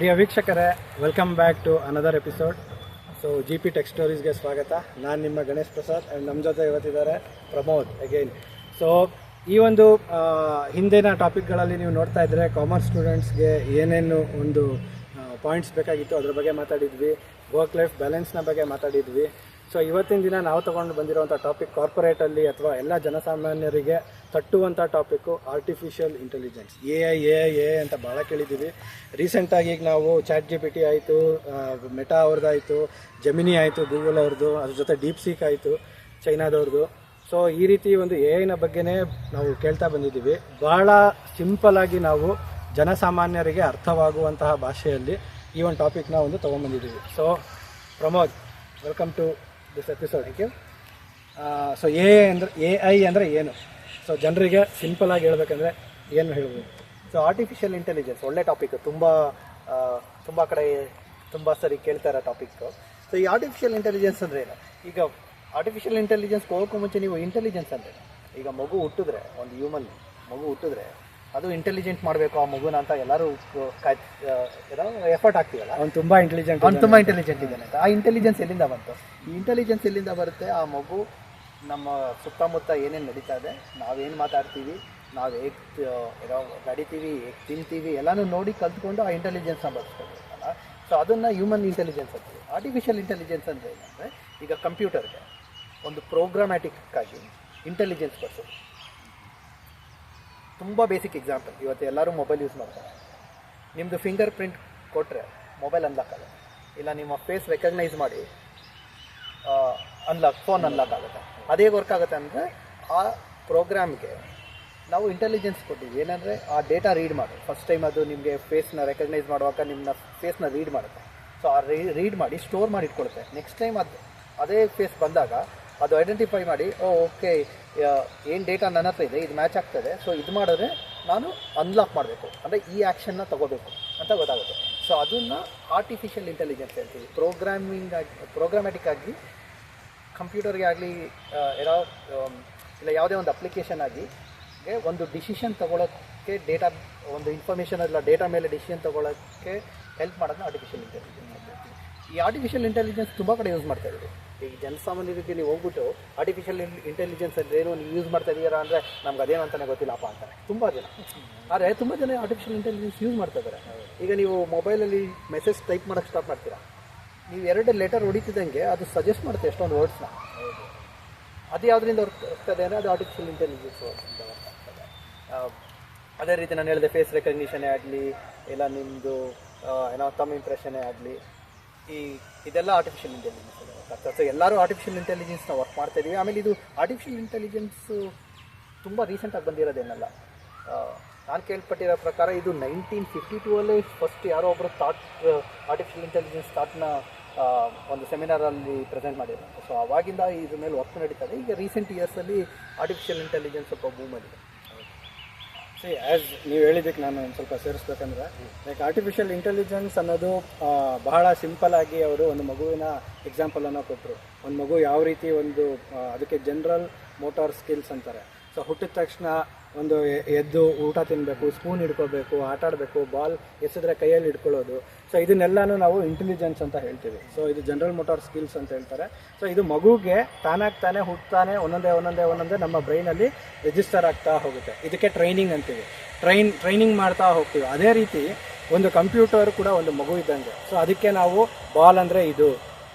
ಪ್ರಿಯ ವೀಕ್ಷಕರೇ welcome back to another episode so G P tech ಸ್ಟೋರೀಸ್ಗೆ ಸ್ವಾಗತ. ನಾನು ನಿಮ್ಮ ಗಣೇಶ್ ಪ್ರಸಾದ್ ಆ್ಯಂಡ್ ನಮ್ಮ ಜೊತೆ ಇವತ್ತಿದ್ದಾರೆ ಪ್ರಮೋದ್ ಅಗೈನ್ ಸೊ ಈ ಒಂದು ಹಿಂದಿನ ಟಾಪಿಕ್ಗಳಲ್ಲಿ ನೀವು ನೋಡ್ತಾ ಇದ್ದರೆ ಕಾಮರ್ಸ್ ಸ್ಟೂಡೆಂಟ್ಸ್ಗೆ ಏನೇನು ಒಂದು ಪಾಯಿಂಟ್ಸ್ ಬೇಕಾಗಿತ್ತು ಅದ್ರ ಬಗ್ಗೆ ಮಾತಾಡಿದ್ವಿ. ವರ್ಕ್ ಲೈಫ್ ಬ್ಯಾಲೆನ್ಸ್ನ ಬಗ್ಗೆ ಮಾತಾಡಿದ್ವಿ. ಸೊ ಇವತ್ತಿನ ದಿನ ನಾವು ತೊಗೊಂಡು ಬಂದಿರುವಂಥ ಟಾಪಿಕ್ ಕಾರ್ಪೊರೇಟಲ್ಲಿ ಅಥವಾ ಎಲ್ಲ ಜನಸಾಮಾನ್ಯರಿಗೆ ತಟ್ಟುವಂಥ topic artificial intelligence A I A I A ಅಂತ ಭಾಳ ಕೇಳಿದ್ದೀವಿ. ರೀಸೆಂಟಾಗಿ ಈಗ ನಾವು ಚಾಟ್ ಜಿ ಪಿ ಟಿ ಆಯಿತು ಮೆಟಾ ಅವ್ರದ್ದಾಯಿತು ಜಮಿನಿ ಆಯಿತು ಗೂಗಲ್ ಅವ್ರದ್ದು ಅದ್ರ ಜೊತೆ ಡೀಪ್ ಸೀಕ್ ಆಯಿತು ಚೈನಾದವ್ರದ್ದು ಸೊ ಈ ರೀತಿ ಒಂದು ಎ ಐನ ಬಗ್ಗೆನೇ ನಾವು ಕೇಳ್ತಾ ಬಂದಿದ್ದೀವಿ. ಭಾಳ ಸಿಂಪಲಾಗಿ ನಾವು ಜನಸಾಮಾನ್ಯರಿಗೆ ಅರ್ಥವಾಗುವಂತಹ ಭಾಷೆಯಲ್ಲಿ ಈ ಒಂದು ಟಾಪಿಕ್ನ ಒಂದು ತೊಗೊಂಬಂದಿದ್ದೀವಿ so Pramod welcome to this episode thank you so A ಅಂದರೆ ಎ ಐ ಅಂದರೆ ಏನು? ಸೊ ಜನರಿಗೆ ಸಿಂಪಲ್ ಆಗಿ ಹೇಳ್ಬೇಕಂದ್ರೆ ಏನು ಹೇಳ್ಬೋದು? ಸೊ ಆರ್ಟಿಫಿಷಿಯಲ್ ಇಂಟೆಲಿಜೆನ್ಸ್ ಒಳ್ಳೆ ಟಾಪಿಕ್ ತುಂಬ ತುಂಬ ಕಡೆ ತುಂಬ ಸರಿ ಕೇಳ್ತಾ ಇರೋ ಟಾಪಿಕ್ಕು ಸೊ ಈ ಆರ್ಟಿಫಿಷಿಯಲ್ ಇಂಟೆಲಿಜೆನ್ಸ್ ಅಂದರೆ ಏನು? ಈಗ ಆರ್ಟಿಫಿಷಿಯಲ್ ಇಂಟೆಲಿಜೆನ್ಸ್ ಹೋಗೋಕ್ಕೂ ಮುಂಚೆ ನೀವು ಇಂಟೆಲಿಜೆನ್ಸ್ ಅಂದರೆ ಈಗ ಮಗು ಹುಟ್ಟಿದ್ರೆ, ಒಂದು ಹ್ಯೂಮನ್ ಮಗು ಹುಟ್ಟಿದ್ರೆ ಅದು ಇಂಟೆಲಿಜೆಂಟ್ ಮಾಡಬೇಕು ಆ ಮಗುನ ಅಂತ ಎಲ್ಲರೂ ಏನೋ ಎಫರ್ಟ್ ಆಗ್ತೀವಲ್ಲ ಅವ್ನು ತುಂಬ ಇಂಟೆಲಿಜೆಂಟ್ ಅವ್ನು ತುಂಬ ಇಂಟೆಲಿಜೆಂಟ್ ಇದ್ದಾನೆ ಅಂತ. ಆ ಇಂಟೆಲಿಜೆನ್ಸ್ ಎಲ್ಲಿಂದ ಬಂತು? ಈ ಇಂಟೆಲಿಜೆನ್ಸ್ ಎಲ್ಲಿಂದ ಬರುತ್ತೆ? ಆ ಮಗು ನಮ್ಮ ಸುತ್ತಮುತ್ತ ಏನೇನು ನಡೀತಾ ಇದೆ? ನಾವೇನು ಮಾತಾಡ್ತೀವಿ? ನಾವು ಹೇಗೆ ಏನೋ ನಡಿತೀವಿ ಹೇಗೆ ತಿಂತೀವಿ ಎಲ್ಲನೂ ನೋಡಿ ಕಲ್ತ್ಕೊಂಡು ಆ ಇಂಟೆಲಿಜೆನ್ಸ್ನ ಬಳಸ್ಕೊಳ್ಬೇಕಲ್ಲ ಸೊ ಅದನ್ನು ಹ್ಯೂಮನ್ ಇಂಟೆಲಿಜೆನ್ಸ್ ಅಂತೀವಿ. ಆರ್ಟಿಫಿಷಿಯಲ್ ಇಂಟೆಲಿಜೆನ್ಸ್ ಅಂದರೆ ಏನಂದರೆ ಈಗ ಕಂಪ್ಯೂಟರ್ಗೆ ಒಂದು ಪ್ರೋಗ್ರಾಮ್ಯಾಟಿಕ್ ಆಗಿ ಇಂಟೆಲಿಜೆನ್ಸ್ ಬರ್ಸೋದು ತುಂಬ ಬೇಸಿಕ್ ಎಕ್ಸಾಂಪಲ್ ಇವತ್ತು ಎಲ್ಲರೂ ಮೊಬೈಲ್ ಯೂಸ್ ಮಾಡ್ತಾರೆ. ನಿಮ್ಮದು ಫಿಂಗರ್ ಪ್ರಿಂಟ್ ಕೊಟ್ಟರೆ ಮೊಬೈಲ್ ಅನ್ಲಾಕ್ ಆಗುತ್ತೆ ಇಲ್ಲ ನಿಮ್ಮ ಫೇಸ್ ರೆಕಗ್ನೈಸ್ ಮಾಡಿ ಅನ್ಲಾಕ್ ಫೋನ್ ಅನ್ಲಾಕ್ ಆಗುತ್ತೆ. ಅದೇ ವರ್ಕ್ ಆಗುತ್ತೆ ಅಂದರೆ ಆ ಪ್ರೋಗ್ರಾಮ್ಗೆ ನಾವು ಇಂಟೆಲಿಜೆನ್ಸ್ ಕೊಟ್ಟಿದ್ವಿ ಏನಂದರೆ ಆ ಡೇಟಾ ರೀಡ್ ಮಾಡಿ. ಫಸ್ಟ್ ಟೈಮ್ ಅದು ನಿಮಗೆ ಫೇಸ್ನ ರೆಕಗ್ನೈಸ್ ಮಾಡುವಾಗ ನಿಮ್ಮ ಫೇಸ್ನ ರೀಡ್ ಮಾಡುತ್ತೆ. ಸೊ ಆ ರೀಡ್ ಮಾಡಿ ಸ್ಟೋರ್ ಮಾಡಿ ಇಟ್ಕೊಳುತ್ತೆ. ನೆಕ್ಸ್ಟ್ ಟೈಮ್ ಅದು, ಅದೇ ಫೇಸ್ ಬಂದಾಗ ಅದು ಐಡೆಂಟಿಫೈ ಮಾಡಿ ಓ ಓಕೆ ಏನು ಡೇಟಾ ನನ್ನ ಹತ್ರ ಇದೆ, ಇದು ಮ್ಯಾಚ್ ಆಗ್ತದೆ ಸೊ ಇದು ಮಾಡಿದ್ರೆ ನಾನು ಅನ್ಲಾಕ್ ಮಾಡಬೇಕು. ಅಂದರೆ ಈ ಆ್ಯಕ್ಷನ್ನ ತಗೋಬೇಕು ಅಂತ ಗೊತ್ತಾಗುತ್ತೆ. ಸೊ ಅದನ್ನು ಆರ್ಟಿಫಿಷಿಯಲ್ ಇಂಟೆಲಿಜೆನ್ಸ್ ಹೇಳ್ತೀವಿ. ಪ್ರೋಗ್ರಾಮಿಂಗ್ ಆಗಿ ಪ್ರೋಗ್ರಾಮ್ಯಾಟಿಕ್ ಆಗಿ ಕಂಪ್ಯೂಟರ್ಗೆ ಆಗಲಿ ಏನೋ ಇಲ್ಲ ಯಾವುದೇ ಒಂದು ಅಪ್ಲಿಕೇಶನ್ ಆಗಿ ಒಂದು ಡಿಸಿಷನ್ ತೊಗೊಳೋಕ್ಕೆ ಡೇಟಾ ಒಂದು ಇನ್ಫಾರ್ಮೇಷನ್ ಇಲ್ಲ ಡೇಟಾ ಮೇಲೆ ಡಿಸಿಷನ್ ತೊಗೊಳೋಕ್ಕೆ ಹೆಲ್ಪ್ ಮಾಡೋದನ್ನ ಆರ್ಟಿಫಿಷಿಯಲ್ ಇಂಟೆಲಿಜೆನ್ಸ್ ಈ ಆರ್ಟಿಫಿಷಿಯಲ್ ಇಂಟೆಲಿಜೆನ್ಸ್ ತುಂಬ ಕಡೆ ಯೂಸ್ ಮಾಡ್ತಾ ಇದ್ದೀವಿ. ಈಗ ಜನಸಾಮಾನ್ಯರಿಗೆ ನೀವು ಹೋಗ್ಬಿಟ್ಟು ಆರ್ಟಿಫಿಷಿಯಲ್ ಇಂಟೆಲಿಜೆನ್ಸ್ ಅಂದ್ರೆ ಏನು ನೀವು ಯೂಸ್ ಮಾಡ್ತಾ ಇದ್ದೀರಾ ಅಂದರೆ ನಮ್ಗೆ ಅದೇನು ಅಂತಲೇ ಗೊತ್ತಿಲ್ಲಪ್ಪ ಅಂತಾರೆ. ತುಂಬ ಜನ. ಆದರೆ ತುಂಬ ಜನ ಆರ್ಟಿಫಿಷಿಯಲ್ ಇಂಟೆಲಿಜೆನ್ಸ್ ಯೂಸ್ ಮಾಡ್ತಾ ಇದ್ದಾರೆ ಈಗ ನೀವು ಮೊಬೈಲಲ್ಲಿ ಮೆಸೇಜ್ ಟೈಪ್ ಮಾಡೋಕ್ಕೆ ಸ್ಟಾರ್ಟ್ ಮಾಡ್ತೀರಾ. ನೀವು ಎರಡು ಲೆಟರ್ ಹೊಡಿತಿದ್ದಂಗೆ ಅದು ಸಜೆಸ್ಟ್ ಮಾಡುತ್ತೆ ಎಷ್ಟೊಂದು ವರ್ಡ್ಸ್ನ ಅದು ಯಾವುದರಿಂದ ವರ್ಕ್ ಆಗ್ತದೆ ಅಂದರೆ ಅದು ಆರ್ಟಿಫಿಷಿಯಲ್ ಇಂಟೆಲಿಜೆನ್ಸ್ ಆಗ್ತದೆ ಅದೇ ರೀತಿ ನಾನು ಹೇಳಿದೆ ಫೇಸ್ ರೆಕಗ್ನಿಷನೇ ಆಗಲಿ, ಇಲ್ಲ ನಿಮ್ಮದು ಏನೋ ತಮ್ಮ ಇಂಪ್ರೆಷನ್ನೇ ಆಗಲಿ, ಈ ಇದೆಲ್ಲ ಆರ್ಟಿಫಿಷಿಯಲ್ ಇಂಟೆಲಿಜೆನ್ಸ್ ಸೊ ಎಲ್ಲರೂ ಆರ್ಟಿಫಿಷಿಯಲ್ ಇಂಟೆಲಿಜೆನ್ಸ್ನ ವರ್ಕ್ ಮಾಡ್ತಾ ಇದ್ದೀವಿ ಆಮೇಲೆ ಇದು ಆರ್ಟಿಫಿಷಿಯಲ್ ಇಂಟೆಲಿಜೆನ್ಸು ತುಂಬ ರೀಸೆಂಟಾಗಿ ಬಂದಿರೋದೇನಲ್ಲ ನಾನು ಕೇಳ್ಪಟ್ಟಿರೋ ಪ್ರಕಾರ ಇದು ನೈನ್ಟೀನ್ ಫಿಫ್ಟಿ ಟೂ ಅಲ್ಲೇ ಫಸ್ಟ್ ಯಾರೋ ಒಬ್ಬರು ಥಾಟ್ ಆರ್ಟಿಫಿಷಿಯಲ್ ಇಂಟೆಲಿಜೆನ್ಸ್ ಥಾಟ್ನ ಒಂದು ಸೆಮಿನಾರಲ್ಲಿ ಪ್ರೆಸೆಂಟ್ ಮಾಡಿದ್ರು. ಸೊ ಅವಾಗಿಂದ ಇದ್ರ ಮೇಲೆ ವರ್ಕ್ ನಡೀತದೆ ಈಗ ರೀಸೆಂಟ್ ಇಯರ್ಸಲ್ಲಿ ಆರ್ಟಿಫಿಷಿಯಲ್ ಇಂಟೆಲಿಜೆನ್ಸ್ ಸ್ವಲ್ಪ ಬೂಮಲ್ಲಿದೆ ನೀವು ಹೇಳಿದ್ದಕ್ಕೆ ನಾನು ಒಂದು ಸ್ವಲ್ಪ ಸೇರಿಸ್ಬೇಕಂದ್ರೆ ಲೈಕ್ ಆರ್ಟಿಫಿಷಿಯಲ್ ಇಂಟೆಲಿಜೆನ್ಸ್ ಅನ್ನೋದು ಬಹಳ ಸಿಂಪಲ್ ಆಗಿ ಅವರು ಒಂದು ಮಗುವಿನ ಎಕ್ಸಾಂಪಲನ್ನು ಕೊಟ್ಟರು ಒಂದು ಮಗು ಯಾವ ರೀತಿ ಒಂದು ಅದಕ್ಕೆ ಜನರಲ್ ಮೋಟಾರ್ ಸ್ಕಿಲ್ಸ್ ಅಂತಾರೆ. ಸೊ ಹುಟ್ಟಿದ ತಕ್ಷಣ ಒಂದು ಎದ್ದು ಊಟ ತಿನ್ನಬೇಕು ಸ್ಪೂನ್ ಹಿಡ್ಕೋಬೇಕು, ಆಟ ಆಡಬೇಕು ಬಾಲ್ ಎಸೆದ್ರೆ ಕೈಯಲ್ಲಿ ಹಿಡ್ಕೊಳ್ಳೋದು. ಸೊ ಇದನ್ನೆಲ್ಲನೂ ನಾವು ಇಂಟೆಲಿಜೆನ್ಸ್ ಅಂತ ಹೇಳ್ತೀವಿ. ಸೊ ಇದು ಜನರಲ್ ಮೋಟಾರ್ ಸ್ಕಿಲ್ಸ್ ಅಂತ ಹೇಳ್ತಾರೆ. ಸೊ ಇದು ಮಗುಗೆ ತಾನಾಗಿ ತಾನೇ ಒಂದೊಂದೇ ಒಂದೊಂದೇ ಒಂದೊಂದೇ ನಮ್ಮ ಬ್ರೈನಲ್ಲಿ ರಿಜಿಸ್ಟರ್ ಆಗ್ತಾ ಹೋಗುತ್ತೆ. ಇದಕ್ಕೆ ಟ್ರೈನಿಂಗ್ ಅಂತೀವಿ. ಟ್ರೈನ್ ಟ್ರೈನಿಂಗ್ ಮಾಡ್ತಾ ಹೋಗ್ತೀವಿ. ಅದೇ ರೀತಿ ಒಂದು ಕಂಪ್ಯೂಟರ್ ಕೂಡ ಒಂದು ಮಗು ಇದ್ದಂಗೆ. ಸೊ ಅದಕ್ಕೆ ನಾವು ಬಾಲ್ ಅಂದರೆ ಇದು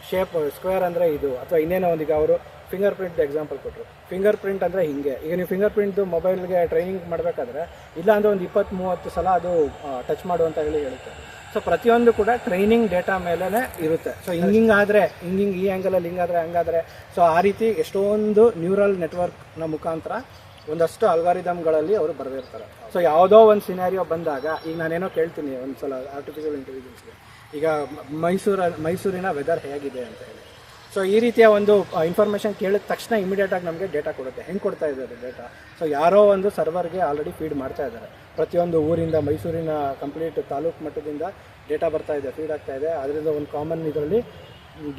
ಶೇಪ್ ಸ್ಕ್ವೇರ್ ಅಂದರೆ ಇದು, ಅಥವಾ ಇನ್ನೇನೋ ಒಂದೀಗ ಅವರು ಫಿಂಗರ್ ಪ್ರಿಂಟ್ ಎಕ್ಸಾಂಪಲ್ ಕೊಟ್ಟರು ಫಿಂಗರ್ ಪ್ರಿಂಟ್ ಅಂದರೆ ಹಿಂಗೆ. ಈಗ ನೀವು ಫಿಂಗರ್ ಪ್ರಿಂಟ್ದು ಮೊಬೈಲ್ಗೆ ಟ್ರೈನಿಂಗ್ ಮಾಡಬೇಕಾದ್ರೆ ಇಲ್ಲ ಅಂದರೆ ಒಂದು ಇಪ್ಪತ್ತು ಮೂವತ್ತು ಸಲ ಅದು ಟಚ್ ಮಾಡು ಅಂತ ಹೇಳಿ ಹೇಳುತ್ತೆ. ಸೊ ಪ್ರತಿಯೊಂದು ಕೂಡ ಟ್ರೈನಿಂಗ್ ಡೇಟಾ ಮೇಲೇ ಇರುತ್ತೆ. ಸೊ ಹಿಂಗಿಂಗ್ ಆದರೆ ಹಿಂಗಿಂಗ್ ಈ ಆ್ಯಂಗಲಲ್ಲಿ ಹಿಂಗಾದರೆ ಹಂಗಾದರೆ ಸೊ ಆ ರೀತಿ ಎಷ್ಟೊಂದು ನ್ಯೂರಲ್ ನೆಟ್ವರ್ಕ್ನ ಮುಖಾಂತರ ಒಂದಷ್ಟು ಅಲ್ಗಾರಿದಮ್ಗಳಲ್ಲಿ ಅವರು ಬರೆದಿರ್ತಾರೆ. ಸೊ ಯಾವುದೋ ಒಂದು ಸಿನಾರಿಯೋ ಬಂದಾಗ, ಈಗ ನಾನೇನೋ ಕೇಳ್ತೀನಿ ಒಂದು ಸಲ ಆರ್ಟಿಫಿಷಿಯಲ್ ಇಂಟೆಲಿಜೆನ್ಸ್ಗೆ ಈಗ ಮೈಸೂರ, ಮೈಸೂರಿನ ವೆದರ್ ಹೇಗಿದೆ ಅಂತ ಹೇಳಿ. ಸೊ ಈ ರೀತಿಯ ಒಂದು ಇನ್ಫಾರ್ಮೇಷನ್ ಕೇಳಿದ ತಕ್ಷಣ ಇಮಿಡಿಯೇಟಾಗಿ ನಮಗೆ ಡೇಟಾ ಕೊಡುತ್ತೆ. ಹೆಂಗೆ ಕೊಡ್ತಾ ಇದ್ದಾರೆ ಡೇಟಾ ಸೊ ಯಾರೋ ಒಂದು ಸರ್ವರ್ಗೆ ಆಲ್ರೆಡಿ ಫೀಡ್ ಮಾಡ್ತಾ ಇದ್ದಾರೆ. ಪ್ರತಿಯೊಂದು ಊರಿಂದ, ಮೈಸೂರಿನ ಕಂಪ್ಲೀಟ್ ತಾಲೂಕು ಮಟ್ಟದಿಂದ ಡೇಟಾ ಬರ್ತಾ ಇದೆ ಫೀಡ್ ಆಗ್ತಾ ಇದೆ. ಅದರಿಂದ ಒಂದು ಕಾಮನ್ ಇದರಲ್ಲಿ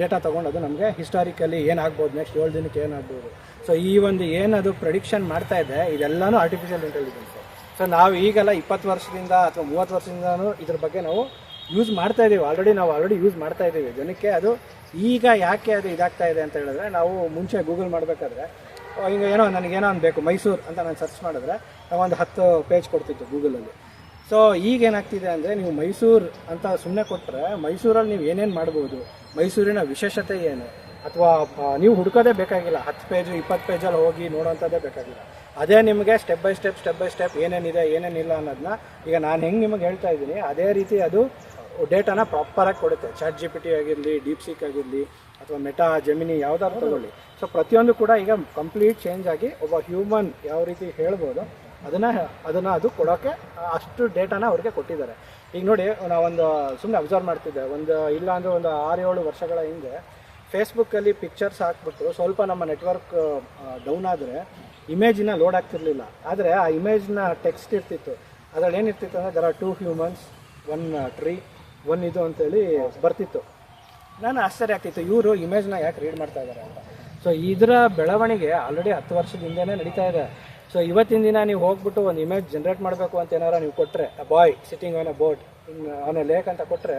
ಡೇಟಾ ತೊಗೊಂಡು ಅದು ನಮಗೆ ಹಿಸ್ಟಾರಿಕಲಿ ಏನಾಗ್ಬೋದು ನೆಕ್ಸ್ಟ್ ಏಳು ದಿನಕ್ಕೆ ಏನಾಗ್ಬೋದು. ಸೊ ಈ ಒಂದು ಏನದು ಪ್ರೆಡಿಕ್ಷನ್ ಮಾಡ್ತಾ ಇದೆ, ಇದೆಲ್ಲನೂ ಆರ್ಟಿಫಿಷಿಯಲ್ ಇಂಟೆಲಿಜೆನ್ಸ್ ಸೊ ನಾವು ಈಗೆಲ್ಲ ಇಪ್ಪತ್ತು ವರ್ಷದಿಂದ ಅಥವಾ ಮೂವತ್ತು ವರ್ಷದಿಂದನೂ ಇದ್ರ ಬಗ್ಗೆ ನಾವು ಯೂಸ್ ಮಾಡ್ತಾ ಇದ್ದೀವಿ ಆಲ್ರೆಡಿ ನಾವು ಆಲ್ರೆಡಿ ಯೂಸ್ ಮಾಡ್ತಾ ಇದ್ದೀವಿ ಜನಕ್ಕೆ ಅದು ಈಗ ಯಾಕೆ ಅದು ಇದಾಗ್ತಾ ಇದೆ ಅಂತ ಹೇಳಿದ್ರೆ ನಾವು ಮುಂಚೆ ಗೂಗಲ್ ಮಾಡಬೇಕಾದ್ರೆ ಈಗ ಏನೋ ನನಗೇನೋ ಒಂದು ಬೇಕು, ಮೈಸೂರು ಅಂತ ನಾನು ಸರ್ಚ್ ಮಾಡಿದ್ರೆ ನಾವೊಂದು ಹತ್ತು ಪೇಜ್ ಕೊಡ್ತಿತ್ತು ಗೂಗಲಲ್ಲಿ ಸೊ ಈಗ ಏನಾಗ್ತಿದೆ ಅಂದರೆ ನೀವು ಮೈಸೂರು ಅಂತ ಸುಮ್ಮನೆ ಕೊಟ್ಟರೆ ಮೈಸೂರಲ್ಲಿ ನೀವು ಏನೇನು ಮಾಡ್ಬೋದು? ಮೈಸೂರಿನ ವಿಶೇಷತೆ ಏನು? ಅಥವಾ ನೀವು ಹುಡ್ಕೋದೇ ಬೇಕಾಗಿಲ್ಲ. ಹತ್ತು ಪೇಜು ಇಪ್ಪತ್ತು ಪೇಜಲ್ಲಿ ಹೋಗಿ ನೋಡೋಂಥದ್ದೇ ಬೇಕಾಗಿಲ್ಲ. ಅದೇ ನಿಮಗೆ step by step step by step ಏನೇನಿದೆ, ಏನೇನಿಲ್ಲ ಅನ್ನೋದನ್ನ ಈಗ ನಾನು ಹೆಂಗೆ ನಿಮಗೆ ಹೇಳ್ತಾ ಇದ್ದೀನಿ, ಅದೇ ರೀತಿ ಅದು ಡೇಟಾನ ಪ್ರಾಪರಾಗಿ ಕೊಡುತ್ತೆ. ಚಾಟ್ ಜಿ ಪಿ ಟಿ ಆಗಿರಲಿ ಡೀಪ್ ಸೀಕ್ ಆಗಿರಲಿ ಅಥವಾ ಮೆಟಾ ಜೆಮಿನಿ ಯಾವ್ದಾದ್ರು ತಗೊಳ್ಳಿ. ಸೊ ಪ್ರತಿಯೊಂದು ಕೂಡ ಈಗ ಕಂಪ್ಲೀಟ್ ಚೇಂಜ್ ಆಗಿ ಒಬ್ಬ ಹ್ಯೂಮನ್ ಯಾವ ರೀತಿ ಹೇಳ್ಬೋದು ಅದನ್ನು ಅದನ್ನು ಅದು ಕೊಡೋಕ್ಕೆ ಅಷ್ಟು ಡೇಟಾನ ಅವ್ರಿಗೆ ಕೊಟ್ಟಿದ್ದಾರೆ. ಈಗ ನೋಡಿ ನಾವೊಂದು ಸುಮ್ಮನೆ ಅಬ್ಸರ್ವ್ ಮಾಡ್ತಿದ್ದೆ. ಒಂದು ಇಲ್ಲ ಅಂದರೆ ಒಂದು ಆರು ಏಳು ವರ್ಷಗಳ ಹಿಂದೆ ಫೇಸ್ಬುಕ್ಕಲ್ಲಿ ಪಿಕ್ಚರ್ಸ್ ಹಾಕ್ಬಿಟ್ಟು ಸ್ವಲ್ಪ ನಮ್ಮ ನೆಟ್ವರ್ಕ್ ಡೌನ್ ಆದರೆ ಇಮೇಜಿನ ಲೋಡ್ ಆಗ್ತಿರ್ಲಿಲ್ಲ. ಆದರೆ ಆ ಇಮೇಜ್ನ ಟೆಕ್ಸ್ಟ್ ಇರ್ತಿತ್ತು. ಅದರಲ್ಲಿ ಏನಿರ್ತಿತ್ತು ಅಂದರೆ there are two humans one tree one ಇದು ಅಂತೇಳಿ ಬರ್ತಿತ್ತು. ನಾನು ಆಶ್ಚರ್ಯ ಆಗ್ತಿತ್ತು. ಇವರು ಇಮೇಜ್ನ ಯಾಕೆ ರೀಡ್ ಮಾಡ್ತಾ ಇದ್ದಾರೆ ಅಂತ. ಸೊ ಇದರ ಬೆಳವಣಿಗೆ ಆಲ್ರೆಡಿ ಹತ್ತು ವರ್ಷದ ಹಿಂದೆನೇ ನಡೀತಾ ಇದೆ. ಸೊ ಇವತ್ತಿನ ದಿನ ನೀವು ಹೋಗ್ಬಿಟ್ಟು ಒಂದು ಇಮೇಜ್ ಜನರೇಟ್ ಮಾಡಬೇಕು ಅಂತ ಏನಾರ ನೀವು ಕೊಟ್ಟರೆ boy sitting on a boat on a lake ಅಂತ ಕೊಟ್ಟರೆ